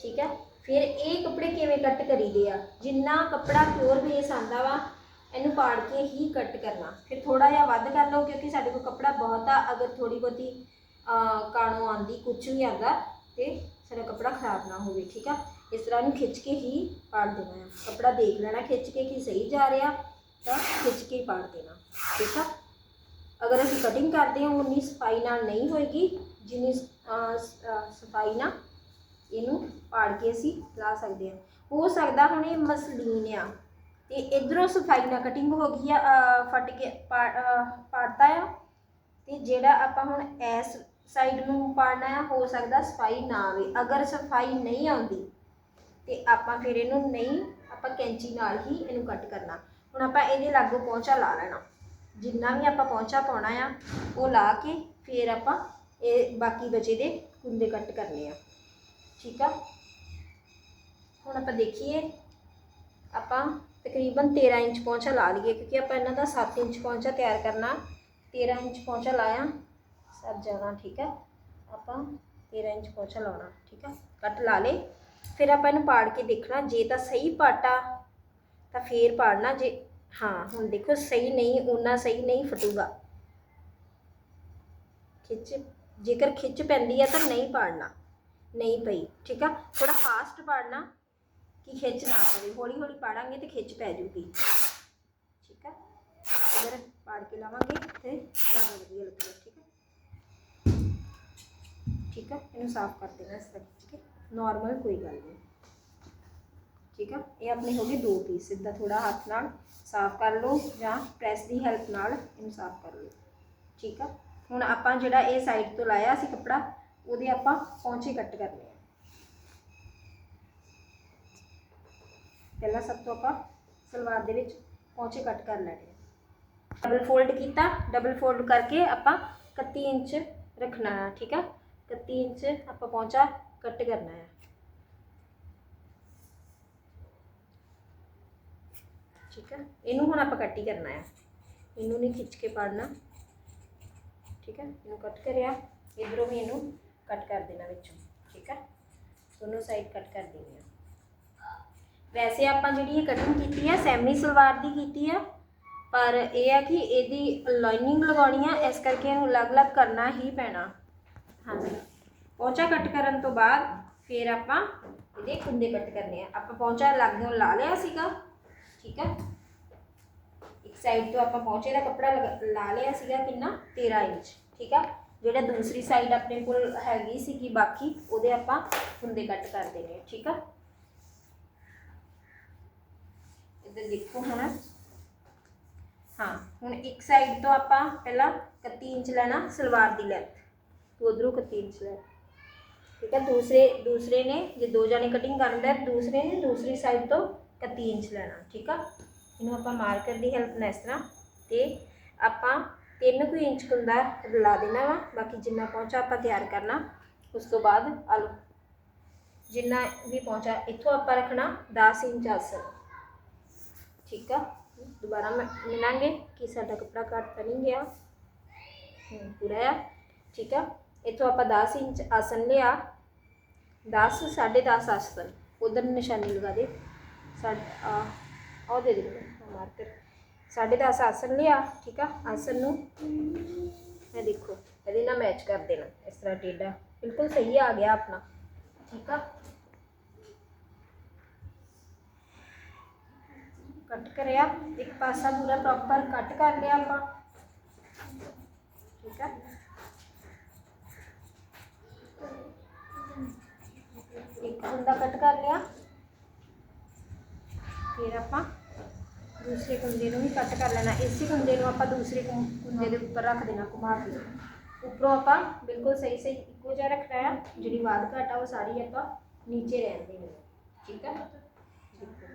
ਠੀਕ ਹੈ ਫਿਰ ਇਹ ਕੱਪੜੇ ਕਿਵੇਂ ਕੱਟ ਕਰੀਦੇ ਆ? ਜਿੰਨਾ ਕੱਪੜਾ ਪਿਓਰ ਬੇਸ ਆਂਦਾ ਵਾ ਇਹਨੂੰ ਪਾੜ ਕੇ ਹੀ ਕੱਟ ਕਰਨਾ। ਫਿਰ ਥੋੜਾ ਜਿਹਾ ਵੱਧ ਕਰ ਲਓ ਕਿਉਂਕਿ ਸਾਡੇ ਕੋਲ ਕੱਪੜਾ ਬਹੁਤ ਆ। ਅਗਰ ਥੋੜੀ ਬਹੁਤੀ ਅਹ, ਕਾਣੋ ਆਂਦੀ ਕੁਝ ਵੀ ਆਂਦਾ ਤੇ ਸਾਡਾ ਕੱਪੜਾ ਖਰਾਬ ਨਾ ਹੋਵੇ ਠੀਕ ਆ? ਇਸ ਤਰ੍ਹਾਂ ਇਹਨੂੰ ਖਿੱਚ ਕੇ ਹੀ ਪਾੜ ਦੇਣਾ ਹੈ ਕੱਪੜਾ ਦੇਖ ਲੈਣਾ ਖਿੱਚ ਕੇ ਕਿ ਸਹੀ ਜਾ ਰਿਹਾ ਤਾਂ ਖਿੱਚ ਕੇ ਹੀ ਪਾੜ ਦੇਣਾ ਠੀਕ ਆ? ਅਗਰ ਅਸੀਂ ਕਟਿੰਗ ਕਰਦੇ ਹਾਂ ਉਨੀ ਸਫ਼ਾਈ ਨਾਲ ਨਹੀਂ ਹੋਏਗੀ ਜਿੰਨੀ ਸਫ਼ਾਈ ਨਾਲ ਇਹਨੂੰ ਪਾੜ ਕੇ ਅਸੀਂ ਲਾ ਸਕਦੇ ਹਾਂ। ਹੋ ਸਕਦਾ ਹੁਣ ਇਹ ਮਸਲੀਨ ਆ। ਤੇ ਇਧਰੋਂ ਸਫ਼ਾਈ ਨਾਲ ਕਟਿੰਗ ਹੋ ਗਈ ਆ ਅਹ, ਫਟ ਕੇ ਪਾ- ਅਹ, ਪਾੜਤਾ ਆ। ਤੇ ਜਿਹੜਾ ਆਪਾਂ ਹੁਣ ਇਸ ਸਾਈਡ ਨੂੰ ਪਾੜਨਾ ਆ ਹੋ ਸਕਦਾ ਸਫ਼ਾਈ ਨਾ ਆਵੇ। ਅਗਰ ਸਫ਼ਾਈ ਨਹੀਂ ਆਉਂਦੀ ਤੇ ਆਪਾਂ ਫਿਰ ਇਹਨੂੰ ਨਹੀਂ ਆਪਾਂ ਕੈਂਚੀ ਨਾਲ ਹੀ ਇਹਨੂੰ ਕੱਟ ਕਰਨਾ। ਹੁਣ ਆਪਾਂ ਇਹਦੇ ਲਾਗੂ ਪਹੁੰਚਾ ਲਾ ਲੈਣਾ। ਜਿੰਨਾ ਵੀ ਆਪਾਂ ਪਹੁੰਚਾ ਪਾਉਣਾ ਆ ਉਹ ਲਾ ਕੇ ਫਿਰ ਆਪਾਂ ਇਹ ਬਾਕੀ ਬਚੇ ਦੇ ਕੁੰਦੇ ਕੱਟ ਕਰਨੇ ਆ। ਠੀਕ ਆ? ਹੁਣ ਆਪਾਂ ਦੇਖੀਏ ਆਪਾਂ ਤਕਰੀਬਨ 13 ਇੰਚ ਪਹੁੰਚਾ ਲਾ ਲਈਏ, ਕਿਉਂਕਿ ਆਪਾਂ ਇਹਨਾਂ ਦਾ 7 ਇੰਚ ਪਹੁੰਚਾ ਤਿਆਰ ਕਰਨਾ। 13 ਇੰਚ ਪਹੁੰਚਾ ਲਾਇਆ, ਸਭ ਜਾਣਾ ਠੀਕ ਹੈ। ਆਪਾਂ 13 ਇੰਚ ਪਹੁੰਚਾ ਲਾਉਣਾ, ਠੀਕ ਹੈ। ਕੱਟ ਲਾ ਲੇ ਫਿਰ ਆਪਾਂ ਇਹਨੂੰ ਪਾੜ ਕੇ ਦੇਖਣਾ, ਜੇ ਤਾਂ ਸਹੀ ਪਾਟਾ, ਤਾਂ ਫੇਰ ਪਾੜਨਾ। ਜੇ, ਹਾਂ, ਹੁਣ ਦੇਖੋ ਸਹੀ ਨਹੀਂ ਉਹਨਾਂ ਸਹੀ ਨਹੀਂ ਫਟੂਗਾ। ਖਿੱਚ, ਜੇਕਰ ਖਿੱਚ ਪੈਂਦੀ ਹੈ ਤਾਂ ਨਹੀਂ ਪਾੜਨਾ, ਨਹੀਂ ਪਈ, ਠੀਕ ਆ ਥੋੜਾ ਫਾਸਟ ਪਾੜਨਾ। ਕਿ ਖਿੱਚ ਨਾ ਪਵੇ, ਹੌਲੀ ਹੌਲੀ ਪਾੜਾਂਗੇ ਤੇ ਖਿੱਚ ਪੈ ਜੂਗੀ। ਠੀਕ ਆ? ਅਗਰ ਪਾੜ ਕੇ ਲਾਵਾਂਗੇ ਤੇ ਜ਼ਿਆਦਾ ਵਧੀਆ ਲੱਗੇਗਾ ਠੀਕ ਹੈ ਠੀਕ ਹੈ ਇਹਨੂੰ ਸਾਫ਼ ਕਰ ਦੇਣਾ ਇਸ ਤਰ੍ਹਾਂ, ਠੀਕ ਹੈ ਨਾਰਮਲ ਕੋਈ ਗੱਲ ਨਹੀਂ। ਠੀਕ ਆ? ਇਹ ਆਪਣੇ ਹੋ ਗਏ ਦੋ ਪੀਸ ਸਿੱਧਾ ਥੋੜਾ ਹੱਥ ਨਾਲ ਸਾਫ਼ ਕਰ ਲਓ ਜਾਂ ਪ੍ਰੈਸ ਦੀ ਹੈਲਪ ਨਾਲ ਇਹਨੂੰ ਸਾਫ਼ ਕਰ ਲਓ। ਠੀਕ ਆ? ਹੁਣ ਆਪਾਂ ਜਿਹੜਾ ਇਹ ਸਾਈਡ ਤੋਂ ਲਾਇਆ ਸੀ ਕੱਪੜਾ, ਉਹਦੇ ਆਪਾਂ ਪੌਂਚੇ ਕੱਟ ਕਰਨੇ ਆ ਪਹਿਲਾਂ ਸਭ ਤੋਂ ਆਪਾਂ ਸਲਵਾਰ ਦੇ ਵਿੱਚ ਪੌਂਚੇ ਕੱਟ ਕਰ ਲੈਣੇ ਆ। ਡਬਲ ਫੋਲਡ ਕੀਤਾ ਡਬਲ ਫੋਲਡ ਕਰਕੇ ਆਪਾਂ 31 ਇੰਚ ਰੱਖਣਾ ਹੈ ਠੀਕ ਹੈ 31 ਇੰਚ ਆਪਾਂ ਪੌਂਚਾ ਕੱਟ ਕਰਨਾ ਹੈ ਠੀਕ ਹੈ ਇਹਨੂੰ ਹੁਣ ਆਪਾਂ ਕੱਟ ਹੀ ਕਰਨਾ ਹੈ ਇਹਨੂੰ ਨਹੀਂ ਖਿੱਚ ਕੇ ਪਾੜਨਾ। ਠੀਕ ਹੈ ਇਹਨੂੰ ਕੱਟ ਕਰਿਆ। ਇਧਰੋਂ ਵੀ ਇਹਨੂੰ ਕੱਟ ਕਰ ਦੇਣਾ ਵਿੱਚੋਂ। ਠੀਕ ਹੈ ਦੋਨੋਂ ਸਾਈਡ ਕੱਟ ਕਰ ਦੇਣੀ ਆ। ਵੈਸੇ ਆਪਾਂ ਜਿਹੜੀ ਇਹ ਕਟਿੰਗ ਕੀਤੀ ਆ ਸੈਮੀ ਸਲਵਾਰ ਦੀ ਕੀਤੀ ਆ ਪਰ ਇਹ ਆ ਕਿ ਇਹਦੀ ਲਾਈਨਿੰਗ ਲਗਾਉਣੀ ਆ ਇਸ ਕਰਕੇ ਇਹਨੂੰ ਅਲੱਗ-ਅਲੱਗ ਕਰਨਾ ਹੀ ਪੈਣਾ। ਹਾਂਜੀ। ਪੌਂਚਾ ਕੱਟ ਕਰਨ ਤੋਂ ਬਾਅਦ ਫਿਰ ਆਪਾਂ ਇਹਦੇ ਕੁੰਦੇ ਕੱਟ ਕਰਨੇ ਆ। ਆਪਾਂ ਪੌਂਚਾ ਲੱਗੋਂ ਲਾ ਲਿਆ ਸੀਗਾ, ਠੀਕ ਹੈ ਇੱਕ ਸਾਈਡ ਤੋਂ ਆਪਾਂ ਪੌਂਚੇ ਦਾ ਕੱਪੜਾ ਲਗਾ- ਲਾ ਲਿਆ ਸੀਗਾ ਕਿੰਨਾ? 13 ਇੰਚ, ਠੀਕ ਆ? ਜਿਹੜਾ ਦੂਸਰੀ ਸਾਈਡ ਆਪਣੇ ਕੋਲ ਹੈਗੀ ਸੀਗੀ ਬਾਕੀ, ਉਹਦੇ ਆਪਾਂ ਹੁੰਦੇ ਕੱਟ ਕਰ ਦੇਣੇ ਆ, ਠੀਕ ਆ? ਇੱਧਰ ਦੇਖੋ ਹੁਣ ਹਾਂ ਹੁਣ ਇੱਕ ਸਾਈਡ ਤੋਂ ਆਪਾਂ ਪਹਿਲਾਂ 31 ਇੰਚ ਲੈਣਾ ਸਲਵਾਰ ਦੀ ਲੈਂਥ ਤੇ ਉਧਰੋਂ 31 ਇੰਚ ਲੈ ਠੀਕ ਹੈ ਦੂਸਰੇ ਦੂਸਰੇ ਨੇ ਜੇ ਦੋ ਜਾਣੇ ਕਟਿੰਗ ਕਰਨ ਦਾ ਦੂਸਰੇ ਨੇ ਦੂਸਰੀ ਸਾਈਡ ਤੋਂ 31 ਇੰਚ ਲੈਣਾ ਠੀਕ ਆ ਇਹਨੂੰ ਆਪਾਂ ਮਾਰਕਰ ਦੀ ਹੈਲਪ ਨਾਲ ਇਸ ਤਰ੍ਹਾਂ ਤੇ ਆਪਾਂ 3 ਕੁ ਇੰਚ ਕੁੰਦਾ ਲਾ ਦੇਣਾ ਵਾ ਬਾਕੀ ਜਿੰਨਾ ਪਹੁੰਚਾ ਆਪਾਂ ਤਿਆਰ ਕਰਨਾ ਉਸ ਤੋਂ ਬਾਅਦ ਆਲੂ ਜਿੰਨਾ ਵੀ ਪਹੁੰਚਾ ਇੱਥੋਂ ਆਪਾਂ ਰੱਖਣਾ 10 ਇੰਚ ਆਸਨ ਠੀਕ ਆ ਦੁਬਾਰਾ ਮਿ- ਮਿਲਾਂਗੇ ਕਿ ਸਾਡਾ ਕੱਪੜਾ ਕੱਟ ਤਾਂ ਨਹੀਂ ਗਿਆ ਹੂੰ, ਪੂਰਾ ਆ ਠੀਕ ਆ ਇੱਥੋਂ ਆਪਾਂ 10 ਇੰਚ ਆਸਨ ਲਿਆ 10 10.5 ਆਸਨ ਉਧਰ ਨਿਸ਼ਾਨੀ ਲਗਾ ਦੇ ਸਾਡ ਆ ਉਹ ਦੇ ਦੇ ਮੈਨੂੰ ਮਾਰਕਰ 10.5 ਆਸਨ ਲਿਆ ਠੀਕ ਆ ਆਸਨ ਨੂੰ ਇਹ ਦੇਖੋ ਇਹਦੇ ਨਾਲ ਮੈਚ ਕਰ ਦੇਣਾ ਇਸ ਤਰ੍ਹਾਂ ਟੇਡਾ ਬਿਲਕੁਲ ਸਹੀ ਆ ਗਿਆ ਆਪਣਾ ਠੀਕ ਆ ਕੱਟ ਕਰਿਆ ਇੱਕ ਪਾਸਾ ਪੂਰਾ ਪ੍ਰੋਪਰ ਕੱਟ ਕਰ ਲਿਆ ਆਪਾਂ ਠੀਕ ਆ ਇੱਕ ਕੁੰਦਾ ਕੱਟ ਕਰ ਲਿਆ ਫਿਰ ਆਪਾਂ ਦੂਸਰੇ ਕੁੰਦੇ ਨੂੰ ਵੀ ਕੱਟ ਕਰ ਲੈਣਾ ਇਸੇ ਕੁੰਦੇ ਨੂੰ ਆਪਾਂ ਦੂਸਰੇ ਕੁੰ- ਕੁੰਦੇ ਦੇ ਉੱਪਰ ਰੱਖ ਦੇਣਾ ਘੁਮਾ ਕੇ ਉੱਪਰੋਂ ਆਪਾਂ ਬਿਲਕੁਲ ਸਹੀ ਸਹੀ ਇੱਕੋ ਜਿਹਾ ਰੱਖਣਾ ਹੈ ਜਿਹੜੀ ਬਾਦ ਘਾਟ ਆ ਉਹ ਸਾਰੀ ਆਪਾਂ ਨੀਚੇ ਰਹਿਣ ਦੇਣੀ ਹੈ ਠੀਕ ਹੈ ਦੇਖੋ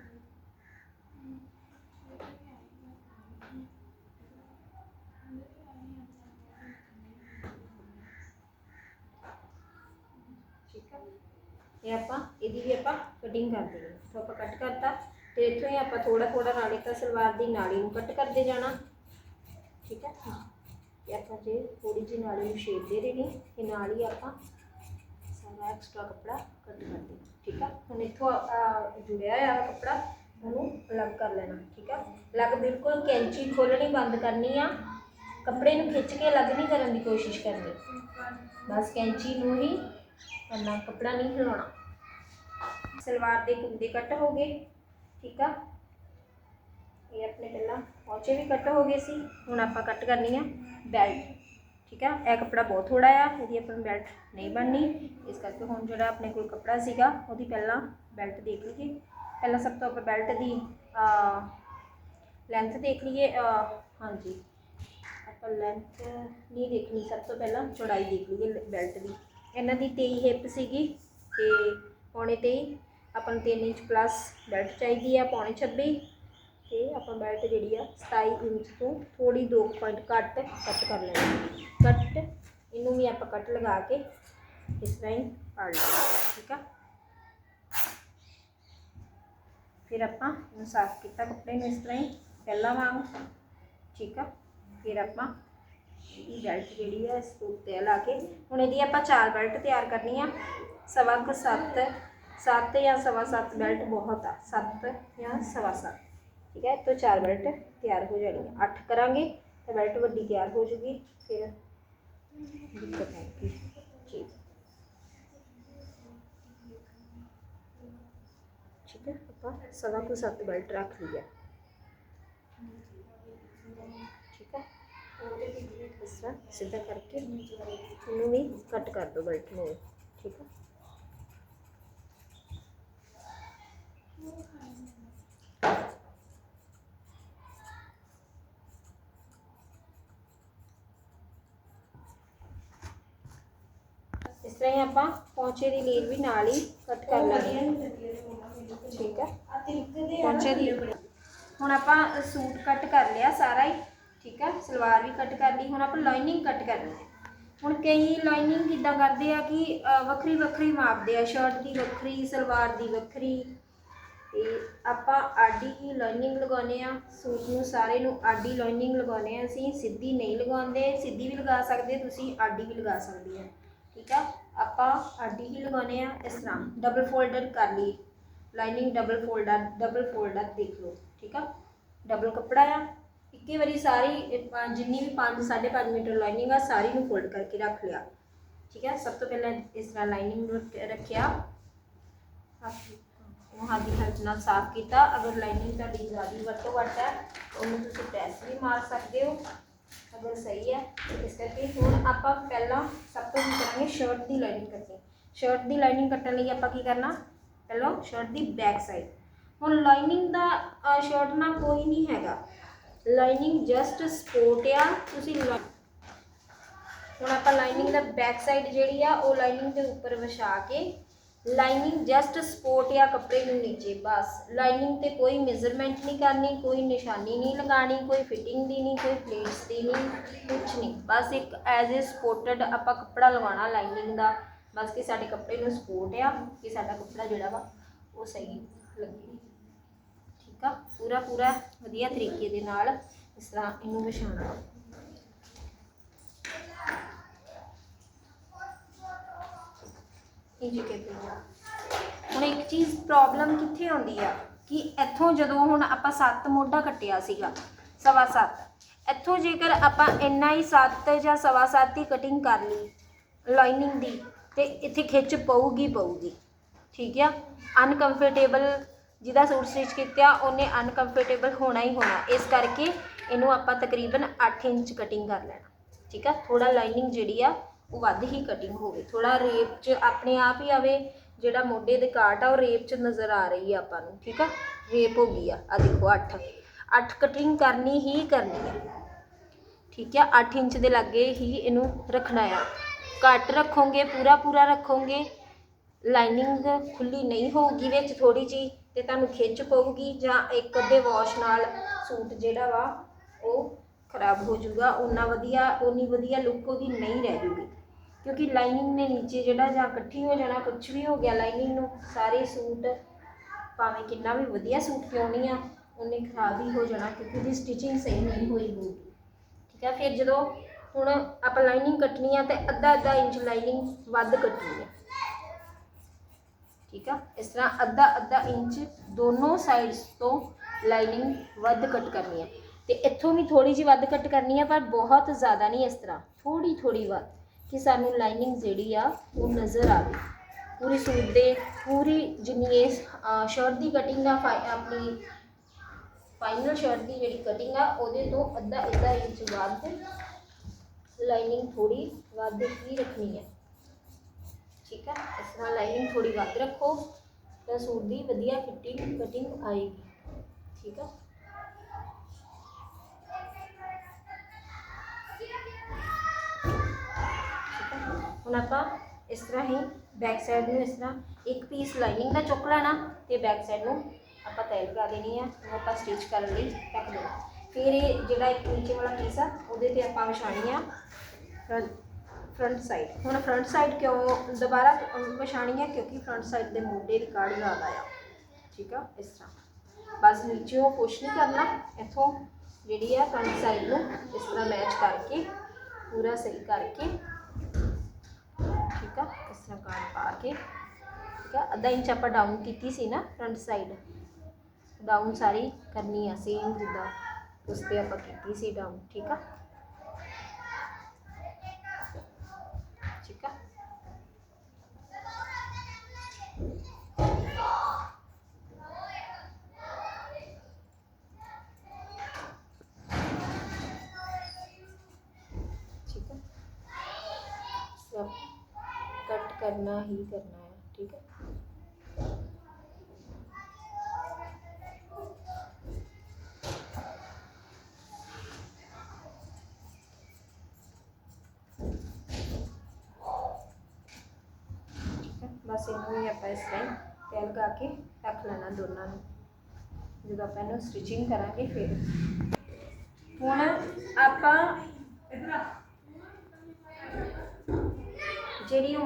ਠੀਕ ਹੈ ਇਹ ਆਪਾਂ, ਇਹਦੀ ਵੀ ਆਪਾਂ ਕਟਿੰਗ ਕਰ ਦੇਣੀ ਤਾਂ ਆਪਾਂ ਕੱਟ ਕਰਤਾ, ਤੇ ਇੱਥੋਂ ਹੀ ਆਪਾਂ ਥੋੜਾ ਥੋੜਾ ਨਾਲੇ ਤਾਂ ਸਲਵਾਰ ਦੀ ਨਾਲੀ ਨੂੰ ਕੱਟ ਕਰਦੇ ਜਾਣਾ। ਠੀਕ ਹੈ? ਇਹ ਆਪਾਂ ਜੇ ਥੋੜੀ ਜਿਹੀ ਨਾਲੀ ਨੂੰ ਸ਼ੇਪ ਦੇ ਦੇਣੀ ਤੇ ਨਾਲ ਹੀ ਆਪਾਂ ਸਾਰਾ ਐਕਸਟਰਾ ਕੱਪੜਾ ਕੱਟ ਕਰ ਦੇਣਾ। ਠੀਕ ਆ ਹੁਣ ਇੱਥੋਂ ਜੁੜਿਆ ਹੋਇਆ ਕੱਪੜਾ, ਉਹਨੂੰ ਅਲੱਗ ਕਰ ਲੈਣਾ। ਠੀਕ ਹੈ? ਅਲੱਗ ਬਿਲਕੁਲ ਕੈਂਚੀ ਖੋਲਣੀ ਬੰਦ ਕਰਨੀ ਆ। ਕੱਪੜੇ ਨੂੰ ਖਿੱਚ ਕੇ ਅਲੱਗ ਨਹੀਂ ਕਰਨ ਦੀ ਕੋਸ਼ਿਸ਼ ਕਰਨੀ। ਬਸ ਕੈਂਚੀ ਨੂੰ ਹੀ ਕਰਨਾ ਕੱਪੜਾ ਨਹੀਂ ਹਿਲਾਉਣਾ। ਸਲਵਾਰ ਦੇ ਕੁੰਦੇ ਕੱਟ ਹੋ ਗਏ, ਠੀਕ ਆ? ਇਹ ਆਪਣੇ ਪਹਿਲਾਂ ਪੌਂਚੇ ਵੀ ਕੱਟ ਹੋ ਗਏ ਸੀ, ਹੁਣ ਆਪਾਂ ਕੱਟ ਕਰਨੀ ਆ ਬੈਲਟ, ਠੀਕ ਆ? ਇਹ ਕੱਪੜਾ ਬਹੁਤ ਥੋੜਾ ਆ, ਇਹਦੀ ਆਪਾਂ ਬੈਲਟ ਨਹੀਂ ਬਣਨੀ। ਇਸ ਕਰਕੇ ਹੁਣ ਜਿਹੜਾ ਆਪਣੇ ਕੋਲ ਕੱਪੜਾ ਸੀਗਾ, ਉਹਦੀ ਪਹਿਲਾਂ ਬੈਲਟ ਦੇਖ ਲਈਏ। ਪਹਿਲਾਂ ਸਭ ਤੋਂ ਆਪਾਂ ਬੈਲਟ ਦੀ ਲੈਂਥ ਦੇਖ ਲਈਏ ਹਾਂਜੀ। ਆਪਾਂ ਲੈਂਥ ਨਹੀਂ ਦੇਖਣੀ, ਸਭ ਤੋਂ ਪਹਿਲਾਂ ਚੌੜਾਈ ਦੇਖ ਲਈਏ ਬੈਲਟ ਦੀ। ਇਹਨਾਂ ਦੀ 23 ਹਿੱਪ ਸੀਗੀ ਤੇ ਪੌਣੇ 23 ਆਪਾਂ ਨੂੰ 3 ਇੰਚ ਪਲੱਸ ਬੈਲਟ ਚਾਹੀਦੀ ਆ, ਪੌਣੇ 26 ਤੇ ਆਪਾਂ ਬੈਲਟ ਜਿਹੜੀ ਆ 27 ਇੰਚ ਤੋਂ ਥੋੜੀ 2 ਪੁਆਇੰਟ ਘੱਟ ਕੱਟ ਕਰ ਲੈਣੀ ਕੱਟ ਇਹਨੂੰ ਵੀ ਆਪਾਂ ਕੱਟ ਲਗਾ ਕੇ ਇਸ ਤਰ੍ਹਾਂ ਹੀ ਪਾੜ ਲੈਣਾ, ਠੀਕ ਆ? ਫਿਰ ਆਪਾਂ ਇਹਨੂੰ ਸਾਫ਼ ਕੀਤਾ ਕੱਪੜੇ ਨੂੰ ਇਸ ਤਰ੍ਹਾਂ ਹੀ, ਪਹਿਲਾਂ ਵਾਂਗ, ਠੀਕ ਆ? ਫਿਰ ਆਪਾਂ ਇਹ ਬੈਲਟ ਜਿਹੜੀ ਹੈ ਇਸ ਉੱਤੇ ਲਾ ਕੇ, ਹੁਣ ਇਹਦੀ ਆਪਾਂ ਚਾਰ ਬੈਲਟ ਤਿਆਰ ਕਰਨੀ ਆ, ਸਵਾ ਕੁ 7 सात या सवा सात बेल्ट बहुत आ, सत या सवा सत। ठीक है तो चार बेल्ट तैयार हो जाएँगे। अठ करा तो बेल्ट वीडी तैयार हो जूगी फिर दिक्कत आएगी। ठीक ठीक है आप सवा को सत्त बेल्ट रख ली है ठीक है इस तरह सीधा करके भी कट कर दो बेल्ट में। ठीक है। ਇਸ ਤਰ੍ਹਾਂ ਹੀ ਆਪਾਂ ਪੌਂਚੇ ਦੀ ਲੀਰ ਵੀ ਨਾਲ ਹੀ ਕੱਟ ਕਰ ਲਾਂਗੇ। ਠੀਕ ਹੈ। ਪੌਂਚੇ ਦੀ। ਹੁਣ ਆਪਾਂ ਸੂਟ ਕੱਟ ਕਰ ਲਿਆ ਸਾਰਾ ਹੀ। ਠੀਕ ਹੈ ਸਲਵਾਰ ਵੀ ਕੱਟ ਕਰ ਲਈ। ਹੁਣ ਆਪਾਂ ਲਾਈਨਿੰਗ ਕੱਟ ਕਰਨੀ ਹੈ ਹੁਣ ਕਈ ਲਾਈਨਿੰਗ ਕਿੱਦਾਂ ਕਰਦੇ ਆ ਕਿ ਵੱਖਰੀ ਵੱਖਰੀ ਮਾਪਦੇ ਆ। ਸ਼ਰਟ ਦੀ ਵੱਖਰੀ ਸਲਵਾਰ ਦੀ ਵੱਖਰੀ। ਅਤੇ ਆਪਾਂ ਆਡੀ ਹੀ ਲਾਈਨਿੰਗ ਲਗਾਉਂਦੇ ਹਾਂ। ਸੂਟ ਨੂੰ ਸਾਰੇ ਨੂੰ ਆਡੀ ਲਾਈਨਿੰਗ ਲਗਾਉਂਦੇ ਹਾਂ ਅਸੀਂ। ਸਿੱਧੀ ਨਹੀਂ ਲਗਾਉਂਦੇ, ਸਿੱਧੀ ਵੀ ਲਗਾ ਸਕਦੇ, ਤੁਸੀਂ ਆਡੀ ਵੀ ਲਗਾ ਸਕਦੇ ਆ ਠੀਕ ਆ? ਆਪਾਂ ਆਡੀ ਹੀ ਲਗਾਉਂਦੇ ਆ ਇਸ ਤਰ੍ਹਾਂ ਡਬਲ ਫੋਲਡਰ ਕਰ ਲਈ lining double folder double folder ਦੇਖ ਲਓ। ਠੀਕ ਆ? ਡਬਲ ਕੱਪੜਾ ਆ। ਇੱਕੇ ਵਾਰੀ ਸਾਰੀ ਜਿੰਨੀ ਵੀ 5 5.5 ਮੀਟਰ ਲਾਈਨਿੰਗ ਆ, ਸਾਰੀ ਨੂੰ ਫੋਲਡ ਕਰਕੇ ਰੱਖ ਲਿਆ। ਠੀਕ ਹੈ ਸਭ ਤੋਂ ਪਹਿਲਾਂ ਇਸ ਤਰ੍ਹਾਂ ਲਾਈਨਿੰਗ ਰੱਖਿਆ। ਹੱਥ ਉਹ ਹੱਥ ਦੀ ਹੈਲਪ ਨਾਲ ਸਾਫ਼ ਕੀਤਾ। ਅਗਰ ਲਾਈਨਿੰਗ ਤੁਹਾਡੀ ਜ਼ਿਆਦਾ ਵਰਤੋਂ ਵੱਟ ਹੈ ਉਹਨੂੰ ਤੁਸੀਂ ਪ੍ਰੈਸ ਵੀ ਮਾਰ ਸਕਦੇ ਹੋ। ਅਗਰ ਸਹੀ ਹੈ ਇਸ ਕਰਕੇ ਹੁਣ ਆਪਾਂ ਪਹਿਲਾਂ ਸਭ ਤੋਂ ਕੀ ਕਰਾਂਗੇ ਸ਼ਰਟ ਦੀ ਲਾਈਨਿੰਗ ਕੱਟਣੀ ਸ਼ਰਟ ਦੀ ਲਾਈਨਿੰਗ ਕੱਟਣ ਲਈ ਆਪਾਂ ਕੀ ਕਰਨਾ? ਪਹਿਲਾਂ ਸ਼ਰਟ ਦੀ ਬੈਕ ਸਾਈਡ ਹੁਣ ਲਾਈਨਿੰਗ ਦਾ ਸ਼ਰਟ ਨਾਲ ਕੋਈ ਨਹੀਂ ਹੈਗਾ। ਲਾਈਨਿੰਗ ਜਸਟ ਸਪੋਰਟ ਆ, ਤੁਸੀਂ ਲਾ- ਹੁਣ ਆਪਾਂ ਲਾਈਨਿੰਗ ਦਾ ਬੈਕ ਸਾਈਡ ਜਿਹੜੀ ਆ, ਉਹ ਲਾਈਨਿੰਗ ਦੇ ਉੱਪਰ ਵਿਛਾ ਕੇ ਲਾਈਨਿੰਗ ਜਸਟ ਸਪੋਰਟ ਆ ਕੱਪੜੇ ਨੂੰ ਨੀਚੇ, ਬਸ। ਲਾਈਨਿੰਗ ਤੇ ਕੋਈ ਮੇਜ਼ਰਮੈਂਟ ਨਹੀਂ ਕਰਨੀ, ਕੋਈ ਨਿਸ਼ਾਨੀ ਨਹੀਂ ਲਗਾਣੀ ਕੋਈ ਫਿਟਿੰਗ ਦੀ ਨਹੀਂ, ਕੋਈ ਪਲੇਟਸ ਦੀ ਨਹੀਂ ਕੁਝ ਨਹੀਂ। ਬਸ ਇੱਕ ਐਜ਼ ਅ ਸਪੋਰਟਡ ਆਪਾਂ ਕੱਪੜਾ ਲਵਾਉਣਾ ਲਾਈਨਿੰਗ ਦਾ। ਬਸ ਕਿ ਸਾਡੇ ਕੱਪੜੇ ਨੂੰ ਸਪੋਰਟ ਆ, ਕਿ ਸਾਡਾ ਕੱਪੜਾ ਜਿਹੜਾ ਵਾ, ਉਹ ਸਹੀ ਲੱਗੇ। ਠੀਕ ਆ? ਪੂਰਾ ਪੂਰਾ ਵਧੀਆ ਤਰੀਕੇ ਦੇ ਨਾਲ ਇਸ ਤਰ੍ਹਾਂ ਇਹਨੂੰ ਵਿਛਾਉਣਾ। ਇਹ ਕਹਿੰਦੇ ਆ। ਹੁਣ ਇੱਕ ਚੀਜ਼ ਪ੍ਰੋਬਲਮ ਕਿੱਥੇ ਆਉਂਦੀ ਆ? ਕਿ ਇੱਥੋਂ ਜਦੋਂ ਹੁਣ ਆਪਾਂ 7 ਮੋਢਾ ਕੱਟਿਆ ਸੀਗਾ, ਸਵਾ ਸੱਤ, ਇੱਥੋਂ ਜੇਕਰ ਆਪਾਂ ਇੰਨਾ ਹੀ 7 ਜਾਂ ਸਵਾ ਸੱਤ ਹੀ ਕਟਿੰਗ ਕਰ ਲਈ ਲਾਈਨਿੰਗ ਦੀ, ਤੇ ਇੱਥੇ ਖਿੱਚ ਪਊਗੀ ਪਊਗੀ। ਠੀਕ ਆ? ਅਨਕੰਫਰਟੇਬਲ ਜਿਹਦਾ ਸੂਟ ਸਟਿਚ ਕੀਤਾ, ਉਹਨੇ ਅਨਕੰਫਰਟੇਬਲ ਹੋਣਾ ਹੀ ਹੋਣਾ। ਇਸ ਕਰਕੇ ਇਹਨੂੰ ਆਪਾਂ ਤਕਰੀਬਨ 8 ਇੰਚ ਕਟਿੰਗ ਕਰ ਲੈਣਾ। ਠੀਕ ਆ? ਥੋੜਾ ਲਾਈਨਿੰਗ ਜਿਹੜੀ ਆ ਉਹ ਵੱਧ ਹੀ ਕਟਿੰਗ ਹੋਵੇ। ਥੋੜਾ ਰੇਪ 'ਚ ਆਪਣੇ ਆਪ ਹੀ ਆਵੇ, ਜਿਹੜਾ ਮੋਢੇ ਦੇ ਕਾਟ ਆ, ਉਹ ਰੇਪ 'ਚ ਨਜ਼ਰ ਆ ਰਹੀ ਆ ਆਪਾਂ ਨੂੰ, ਠੀਕ ਆ? ਰੇਪ ਹੋ ਗਈ ਆ। ਆ ਦੇਖੋ 8 8 ਕਟਿੰਗ ਕਰਨੀ ਹੀ ਕਰਨੀ ਹੈ ਠੀਕ ਆ? 8 ਇੰਚ ਦੇ ਲਾਗੇ ਹੀ ਇਹਨੂੰ ਰੱਖਣਾ ਆ। ਘੱਟ ਰੱਖੋਗੇ, ਪੂਰਾ ਪੂਰਾ ਰੱਖੋਗੇ ਲਾਈਨਿੰਗ ਖੁੱਲੀ ਨਹੀਂ ਹੋਊਗੀ ਵਿੱਚ ਥੋੜੀ ਜੀ ਤੇ ਤੁਹਾਨੂੰ ਖਿੱਚ ਪਊਗੀ ਜਾਂ ਇੱਕ ਅੱਧੇ ਵਾਸ਼ ਨਾਲ ਸੂਟ ਜਿਹੜਾ ਵਾ, ਉਹ ਖਰਾਬ ਹੋ ਜਾਊਗਾ। ਉਨਾ ਵਧੀਆ ਉਨੀ ਵਧੀਆ ਲੁੱਕ ਉਹਦੀ ਨਹੀਂ ਰਹਿ ਜੂਗੀ। ਕਿਉਂਕਿ ਲਾਈਨਿੰਗ ਨੇ ਨੀਚੇ ਜਿਹੜਾ ਜਾਂ ਇਕੱਠੀ ਹੋ ਜਾਣਾ ਕੁਝ ਵੀ ਹੋ ਗਿਆ ਲਾਈਨਿੰਗ ਨੂੰ, ਸਾਰੇ ਸੂਟ ਭਾਵੇਂ ਕਿੰਨਾ ਵੀ ਵਧੀਆ ਸੂਟ ਕਿਉਂ ਨਹੀਂ ਆ, ਉਹਨੇ ਖਰਾਬ ਹੀ ਹੋ ਜਾਣਾ ਕਿਉਂਕਿ ਉਹਦੀ ਸਟਿਚਿੰਗ ਸਹੀ ਨਹੀਂ ਹੋਈ ਹੋਊਗੀ। ਠੀਕ ਹੈ ਫਿਰ ਜਦੋਂ ਹੁਣ ਆਪਾਂ ਲਾਈਨਿੰਗ ਕੱਟਣੀ ਆ ਤੇ ਅੱਧਾ ਅੱਧਾ ਇੰਚ ਲਾਈਨਿੰਗ ਵੱਧ ਕੱਟਣੀ ਆ। ਠੀਕ ਆ, ਇਸ ਤਰ੍ਹਾਂ ਅੱਧਾ ਅੱਧਾ ਇੰਚ ਦੋਨੋਂ ਸਾਈਡਸ ਤੋਂ ਲਾਈਨਿੰਗ ਵੱਧ ਕੱਟ ਕਰਨੀ ਆ। ਤੇ ਇੱਥੋਂ ਵੀ ਥੋੜੀ ਜਿਹੀ ਵੱਧ ਕੱਟ ਕਰਨੀ ਆ, ਪਰ ਬਹੁਤ ਜ਼ਿਆਦਾ ਨਹੀਂ ਇਸ ਤਰ੍ਹਾਂ ਥੋੜੀ ਥੋੜੀ ਵੱਧ। ਕਿ ਸਾਨੂੰ ਲਾਈਨਿੰਗ ਜਿਹੜੀ ਆ ਉਹ ਨਜ਼ਰ ਆਵੇ। ਪੂਰੀ ਸੂਟ ਦੇ, ਪੂਰੀ ਜਿੰਨੀ ਇਹ ਸ਼ਰਟ ਦੀ ਕਟਿੰਗ ਆ ਫਾ- ਆਪਣੀ ਫਾਈਨਲ ਸ਼ਰਟ ਦੀ ਜਿਹੜੀ ਕਟਿੰਗ ਆ, ਉਹਦੇ ਤੋਂ ਅੱਧਾ ਅੱਧਾ ਇੰਚ ਵੱਧ ਲਾਈਨਿੰਗ ਥੋੜੀ ਵੱਧ ਹੀ ਰੱਖਣੀ ਹੈ। ਠੀਕ ਹੈ? ਇਸ ਤਰ੍ਹਾਂ ਲਾਈਨਿੰਗ ਥੋੜੀ ਵੱਧ ਰੱਖੋ ਤਾਂ ਸੂਟ ਦੀ ਵਧੀਆ ਫਿਟਿੰਗ ਕਟਿੰਗ ਆਏਗੀ। ਠੀਕ ਹੈ? ਹੁਣ ਆਪਾਂ ਇਸ ਤਰ੍ਹਾਂ ਹੀ ਬੈਕ ਸਾਈਡ ਨੂੰ ਇਸ ਤਰ੍ਹਾਂ ਇੱਕ ਪੀਸ ਲਾਈਨਿੰਗ ਦਾ ਚੁੱਕ ਲੈਣਾ ਤੇ ਬੈਕ ਸਾਈਡ ਨੂੰ ਆਪਾਂ ਤੈਅ ਲਗਾ ਦੇਣੀ ਆ ਉਹ ਆਪਾਂ ਸਟਿਚ ਕਰਨ ਲਈ ਰੱਖ ਦੇਣਾ। ਫਿਰ ਇਹ ਜਿਹੜਾ ਇੱਕ ਨੀਚੇ ਵਾਲਾ ਪੀਸ ਆ, ਉਹਦੇ ਤੇ ਆਪਾਂ ਵਿਛਾਣੀ ਆ ਫਰੰਟ ਸਾਈਡ ਹੁਣ ਫਰੰਟ ਸਾਈਡ ਕਿਉਂ ਦੁਬਾਰਾ ਵਿਛਾਣੀ ਆ? ਕਿਉਂਕਿ ਫਰੰਟ ਸਾਈਡ ਦੇ ਮੋਢੇ ਦੀ ਕਾੜ ਜ਼ਿਆਦਾ ਆ। ਠੀਕ ਆ? ਇਸ ਤਰ੍ਹਾਂ। ਬਸ ਨੀਚੇ ਉਹ ਕੁਛ ਨਹੀਂ ਕਰਨਾ, ਇੱਥੋਂ ਜਿਹੜੀ ਆ ਫਰੰਟ ਸਾਈਡ ਨੂੰ ਇਸ ਤਰ੍ਹਾਂ ਮੈਚ ਕਰਕੇ, ਪੂਰਾ ਸਹੀ ਕਰਕੇ ਠੀਕ ਆ? ਇਸ ਤਰ੍ਹਾਂ ਕਾੜ ਪਾ ਕੇ, ਠੀਕ ਆ? ਅੱਧਾ ਇੰਚ ਆਪਾਂ ਡਾਊਨ ਕੀਤੀ ਸੀ ਨਾ ਫਰੰਟ ਸਾਈਡ ਡਾਊਨ ਸਾਰੀ ਕਰਨੀ ਆ ਸੇਮ ਜਿੱਦਾਂ ਉਸ ਤੇ ਆਪਾਂ ਕੀਤੀ ਸੀ ਡਾਊਨ ਠੀਕ ਆ? ही करना है ठीक है ਠੀਕ ਹੈ ਬਸ ਇਹਨੂੰ ਹੀ ਆਪਾਂ ਇਸ ਤਰ੍ਹਾਂ ਹੀ ਤੈਅ ਲਗਾ ਕੇ ਰੱਖ ਲੈਣਾ ਦੋਨਾਂ ਨੂੰ ਜਦੋਂ ਆਪਾਂ ਇਹਨੂੰ ਸਟਿਚਿੰਗ ਕਰਾਂਗੇ ਫਿਰ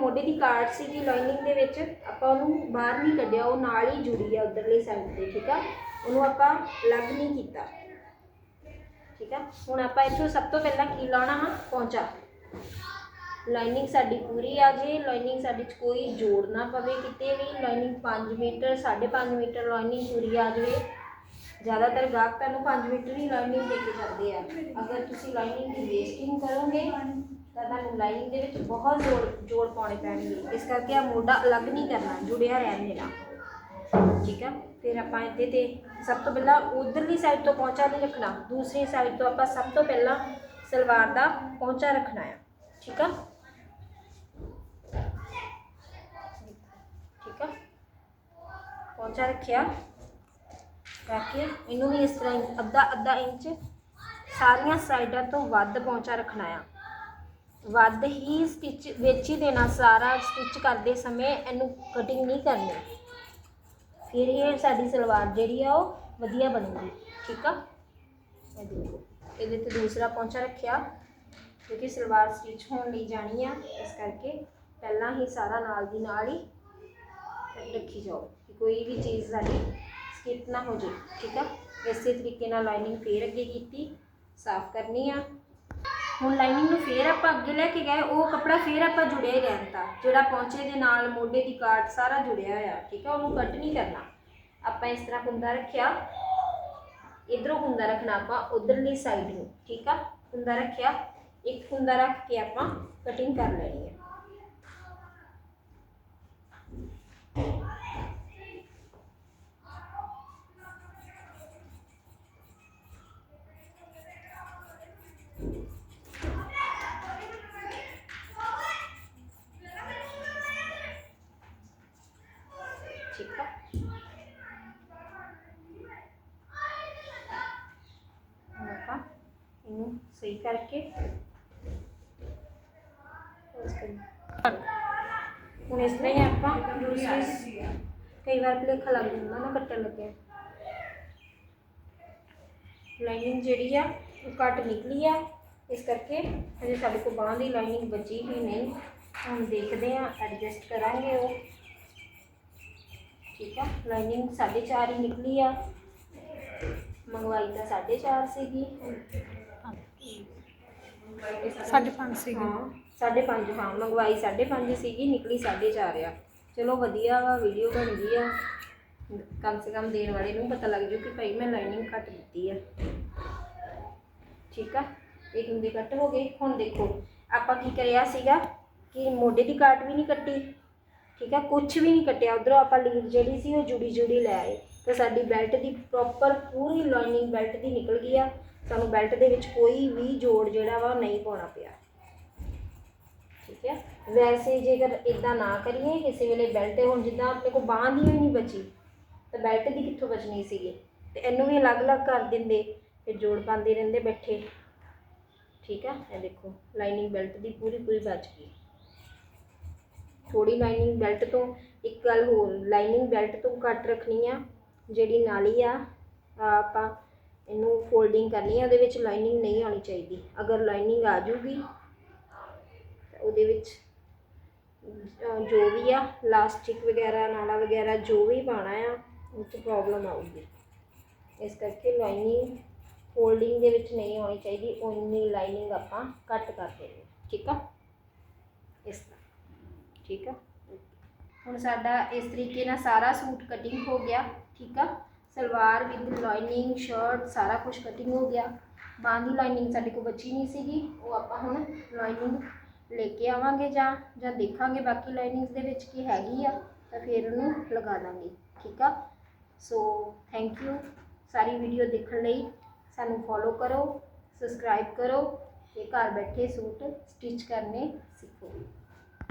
ਮੋਢੇ ਦੀ ਕਾਰਡ ਸੀਗੀ ਲਾਈਨਿੰਗ ਦੇ ਵਿੱਚ, ਆਪਾਂ ਉਹਨੂੰ ਬਾਹਰ ਨਹੀਂ ਕੱਢਿਆ, ਉਹ ਨਾਲ ਹੀ ਜੁੜੀ ਆ ਉਧਰਲੀ ਸਾਈਡ ਤੇ, ਠੀਕ ਆ? ਉਹਨੂੰ ਆਪਾਂ ਅਲੱਗ ਨਹੀਂ ਕੀਤਾ। ਠੀਕ ਆ? ਹੁਣ ਆਪਾਂ ਇੱਥੋਂ ਸਭ ਤੋਂ ਪਹਿਲਾਂ ਕੀ ਲਾਉਣਾ ਹਾਂ ਪੌਂਚਾ। ਲਾਈਨਿੰਗ ਸਾਡੀ ਪੂਰੀ ਆ ਜੇ ਲਾਈਨਿੰਗ ਸਾਡੇ 'ਚ ਕੋਈ ਜੋੜ ਨਾ ਪਵੇ ਕਿਤੇ ਵੀ ਲਾਈਨਿੰਗ 5 ਮੀਟਰ 5.5 ਮੀਟਰ ਲਾਈਨਿੰਗ ਪੂਰੀ ਆ ਜਾਵੇ। ਜ਼ਿਆਦਾਤਰ ਗਾਹਕ ਤੁਹਾਨੂੰ 5 ਮੀਟਰ ਹੀ ਲਾਈਨਿੰਗ ਦੇ ਕੇ ਜਾਂਦੇ ਆ। ਅਗਰ ਤੁਸੀਂ ਲਾਈਨਿੰਗ ਦੀ ਵੇਸਟਿੰਗ ਕਰੋਗੇ ਤਾਂ ਤੁਹਾਨੂੰ ਲਾਈਨਿੰਗ ਦੇ ਵਿੱਚ ਬਹੁਤ ਜ਼ੋਰ ਜੋੜ ਪਾਉਣੇ ਪੈਣਗੇ। ਇਸ ਕਰਕੇ ਆ ਮੋਢਾ ਅਲੱਗ ਨਹੀਂ ਕਰਨਾ, ਜੁੜਿਆ ਰਹਿਣ ਦੇਣਾ। ਠੀਕ ਆ? ਫਿਰ ਆਪਾਂ ਇਹਦੇ ਤੇ ਸਭ ਤੋਂ ਪਹਿਲਾਂ ਉਧਰਲੀ ਸਾਈਡ ਤੋਂ ਪਹੁੰਚਾ ਨਹੀਂ ਰੱਖਣਾ, ਦੂਸਰੀ ਸਾਈਡ ਤੋਂ ਆਪਾਂ ਸਭ ਤੋਂ ਪਹਿਲਾਂ ਸਲਵਾਰ ਦਾ ਪਹੁੰਚਾ ਰੱਖਣਾ ਆ। ਠੀਕ ਆ? ਠੀਕ ਆ? ਪਹੁੰਚਾ ਰੱਖਿਆ। ਕਰਕੇ ਇਹਨੂੰ ਵੀ ਇਸ ਤਰ੍ਹਾਂ ਅੱਧਾ ਅੱਧਾ ਇੰਚ ਸਾਰੀਆਂ ਸਾਈਡਾਂ ਤੋਂ ਵੱਧ ਪਹੁੰਚਾ ਰੱਖਣਾ ਆ। ਵੱਧ ਹੀ ਸਟਿਚ ਵਿੱਚ ਹੀ ਦੇਣਾ, ਸਾਰਾ ਸਟਿਚ ਕਰਦੇ ਸਮੇਂ ਇਹਨੂੰ ਕਟਿੰਗ ਨਹੀਂ ਕਰਨੀ। ਫਿਰ ਇਹ ਸਾਡੀ ਸਲਵਾਰ ਜਿਹੜੀ ਆ ਉਹ ਵਧੀਆ ਬਣੂਗੀ, ਠੀਕ ਆ? ਇਹ ਦੇਖੋ, ਇਹਦੇ ਤੇ ਦੂਸਰਾ ਪਹੁੰਚਾ ਰੱਖਿਆ, ਕਿਉਂਕਿ ਸਲਵਾਰ ਸਟਿਚ ਹੋਣ ਲਈ ਜਾਣੀ ਆ, ਇਸ ਕਰਕੇ ਪਹਿਲਾਂ ਹੀ ਸਾਰਾ ਨਾਲ ਦੀ ਨਾਲ ਹੀ ਰੱਖੀ ਜਾਓ, ਕਿ ਕੋਈ ਵੀ ਚੀਜ਼ ਸਾਡੀ ਸਕਿਪ ਨਾ ਹੋ ਜੇ ਠੀਕ ਆ? ਇਸੇ ਤਰੀਕੇ ਨਾਲ ਲਾਈਨਿੰਗ ਫੇਰ ਅੱਗੇ ਕੀਤੀ, ਸਾਫ਼ ਕਰਨੀ ਆ। ਹੁਣ ਲਾਈਨਿੰਗ ਨੂੰ ਫੇਰ ਆਪਾਂ ਅੱਗੇ ਲੈ ਕੇ ਗਏ, ਉਹ ਕੱਪੜਾ ਫੇਰ ਆਪਾਂ ਜੁੜਿਆ ਹੀ ਰਹਿਣ ਤਾ ਜਿਹੜਾ ਪੌਂਚੇ ਦੇ ਨਾਲ ਮੋਢੇ ਦੀ ਕਾਟ ਸਾਰਾ ਜੁੜਿਆ ਹੋਇਆ, ਠੀਕ ਆ? ਉਹਨੂੰ ਕੱਟ ਨਹੀਂ ਕਰਨਾ। ਆਪਾਂ ਇਸ ਤਰ੍ਹਾਂ ਕੁੰਦਾ ਰੱਖਿਆ। ਇਧਰੋਂ ਕੁੰਦਾ ਰੱਖਣਾ ਆਪਾਂ, ਉਧਰਲੀ ਸਾਈਡ ਨੂੰ, ਠੀਕ ਆ? ਕੁੰਦਾ ਰੱਖਿਆ। ਇੱਕ ਕੁੰਦਾ ਰੱਖ ਕੇ ਆਪਾਂ ਕਟਿੰਗ ਕਰ ਲੈਣੀ ਹੈ ਠੀਕ ਆ ਹੁਣ ਆਪਾਂ ਇਹਨੂੰ ਸਹੀ ਕਰਕੇ close ਕਰੀਏ। ਹੁਣ ਇਸ ਤਰ੍ਹਾਂ ਹੀ ਆਪਾਂ ਦੂਸਰੀ ਕਈ ਵਾਰ ਭੁਲੇਖਾ ਲੱਗ ਜਾਂਦਾ ਨਾ ਕੱਟਣ ਲੱਗੇ ਲਾਈਨਿੰਗ ਜਿਹੜੀ ਆ ਉਹ ਕੱਟ ਨਿਕਲੀ ਆ ਇਸ ਕਰਕੇ ਹਜੇ ਸਾਡੇ ਕੋਲ ਬਾਹਾਂ ਦੀ ਲਾਈਨਿੰਗ ਬਚੀ ਹੀ ਨਹੀਂ ਹੁਣ ਦੇਖਦੇ ਆ ਐਡਜਸਟ ਕਰਾਂਗੇ ਉਹ ਠੀਕ ਆ ਲਾਈਨਿੰਗ 4.5 ਹੀ ਨਿਕਲੀ ਆ ਮੰਗਵਾਈ ਤਾਂ 4.5 ਸੀਗੀ। ਸਾਢੇ ਪੰਜ ਸੀਗੇ। ਹਾਂ 5.5 ਹਾਂ, ਮੰਗਵਾਈ 5.5 ਸੀਗੀ, ਨਿਕਲੀ 4.5 ਆ। ਚਲੋ ਵਧੀਆ ਵਾ ਵੀਡੀਓ ਬਣ ਗਈ ਆ। ਕਮ ਸੇ ਕਮ ਦੇਣ ਵਾਲੇ ਨੂੰ ਪਤਾ ਲੱਗ ਜੂ ਕਿ ਭਾਈ ਮੈਂ ਲਾਈਨਿੰਗ ਕੱਟ ਦਿੱਤੀ ਆ। ਠੀਕ ਆ? ਇਹ ਕੁੰਦੀ ਕੱਟ ਹੋ ਗਈ। ਹੁਣ ਦੇਖੋ, ਆਪਾਂ ਕੀ ਕਰਿਆ ਸੀਗਾ ਕਿ ਮੋਢੇ ਦੀ ਕਾਟ ਵੀ ਨਹੀਂ ਕੱਟੀ। ਠੀਕ ਆ? ਕੁਝ ਵੀ ਨਹੀਂ ਕੱਟਿਆ। ਉਧਰੋਂ ਆਪਾਂ ਲੀਡ ਜਿਹੜੀ ਸੀ ਉਹ ਜੁੜੀ ਜੁੜੀ ਲੈ ਆਏ। ਤੇ ਸਾਡੀ ਬੈਲਟ ਦੀ ਪ੍ਰੋਪਰ ਪੂਰੀ ਲਾਈਨਿੰਗ ਬੈਲਟ ਦੀ ਨਿਕਲ ਗਈ ਆ। ਸਾਨੂੰ ਬੈਲਟ ਦੇ ਵਿੱਚ ਕੋਈ ਵੀ ਜੋੜ ਜਿਹੜਾ ਵਾ ਉਹ ਨਹੀਂ ਪਾਉਣਾ ਪਿਆ। ਠੀਕ ਹੈ? ਵੈਸੇ ਜੇਕਰ ਇਦਾਂ ਨਾ ਕਰੀਏ, ਕਿਸੇ ਵੇਲੇ ਬੈਲਟ ਹੁਣ ਜਿੱਦਾਂ ਆਪਣੇ ਕੋਲ ਬਾਂਹ ਦੀ ਹੀ ਨਹੀਂ ਬਚੀ, ਤਾਂ ਬੈਲਟ ਦੀ ਕਿੱਥੋਂ ਬਚਣੀ ਸੀਗੀ? ਤੇ ਇਹਨੂੰ ਵੀ ਅਲੱਗ-ਅਲੱਗ ਕਰ ਦਿੰਦੇ, ਫਿਰ ਜੋੜ ਪਾਉਂਦੇ ਰਹਿੰਦੇ ਬੈਠੇ। ਠੀਕ ਆ ਇਹ ਦੇਖੋ, ਲਾਈਨਿੰਗ ਬੈਲਟ ਦੀ ਪੂਰੀ ਪੂਰੀ ਬਚ ਗਈ। ਥੋੜੀ ਲਾਈਨਿੰਗ ਬੈਲਟ ਤੋਂ ਇੱਕ ਗੱਲ ਹੋਰ, ਲਾਈਨਿੰਗ ਬੈਲਟ ਤੋਂ ਘੱਟ ਰੱਖਣੀ ਆ, ਜਿਹੜੀ ਨਾਲੀ ਆ ਆਪਾਂ ਇਹਨੂੰ ਫੋਲਡਿੰਗ ਕਰਨੀ ਹੈ ਉਹਦੇ ਵਿੱਚ ਲਾਈਨਿੰਗ ਨਹੀਂ ਆਉਣੀ ਚਾਹੀਦੀ। ਅਗਰ ਲਾਈਨਿੰਗ ਆ ਜੂਗੀ ਤਾਂ ਉਹਦੇ ਵਿੱਚ ਜੋ ਵੀ ਆ ਲਾਸਟਿਕ ਵਗੈਰਾ, ਨਾਲਾ ਵਗੈਰਾ, ਜੋ ਵੀ ਪਾਣਾ ਆ ਉਹ 'ਚ ਪ੍ਰੋਬਲਮ ਆਊਗੀ। ਇਸ ਕਰਕੇ ਲਾਈਨਿੰਗ ਫੋਲਡਿੰਗ ਦੇ ਵਿੱਚ ਨਹੀਂ ਆਉਣੀ ਚਾਹੀਦੀ, ਓਨੀ ਲਾਈਨਿੰਗ ਆਪਾਂ ਕੱਟ ਕਰ ਦੇਣੀ ਠੀਕ ਆ? ਇਸ ਤਰ੍ਹਾਂ। ਠੀਕ ਆ? ਹੁਣ ਸਾਡਾ ਇਸ ਤਰੀਕੇ ਨਾਲ ਸਾਰਾ ਸੂਟ ਕਟਿੰਗ ਹੋ ਗਿਆ। ਠੀਕ ਆ? ਸਲਵਾਰ ਵਿਦ ਲਾਈਨਿੰਗ ਸ਼ਰਟ ਸਾਰਾ ਕੁਝ ਕਟਿੰਗ ਹੋ ਗਿਆ। ਬਾਂਹ ਦੀ ਲਾਈਨਿੰਗ ਸਾਡੇ ਕੋਲ ਬਚੀ ਨਹੀਂ ਸੀਗੀ। ਉਹ ਆਪਾਂ ਹੁਣ ਲਾਈਨਿੰਗ ਲੈ ਕੇ ਆਵਾਂਗੇ ਜਾਂ ਜਾਂ ਦੇਖਾਂਗੇ ਬਾਕੀ ਲਾਈਨਿੰਗਸ ਦੇ ਵਿੱਚ ਕੀ ਹੈਗੀ ਆ, ਤਾਂ ਫਿਰ ਉਹਨੂੰ ਲਗਾ ਦਾਂਗੇ। ਠੀਕ ਆ? ਸੋ ਥੈਂਕ ਯੂ ਸਾਰੀ ਵੀਡੀਓ ਦੇਖਣ ਲਈ ਸਾਨੂੰ ਫੋਲੋ ਕਰੋ ਸਬਸਕ੍ਰਾਈਬ ਕਰੋ ਤੇ ਘਰ ਬੈਠੇ ਸੂਟ ਸਟਿਚ ਕਰਨੇ ਸਿੱਖੋ।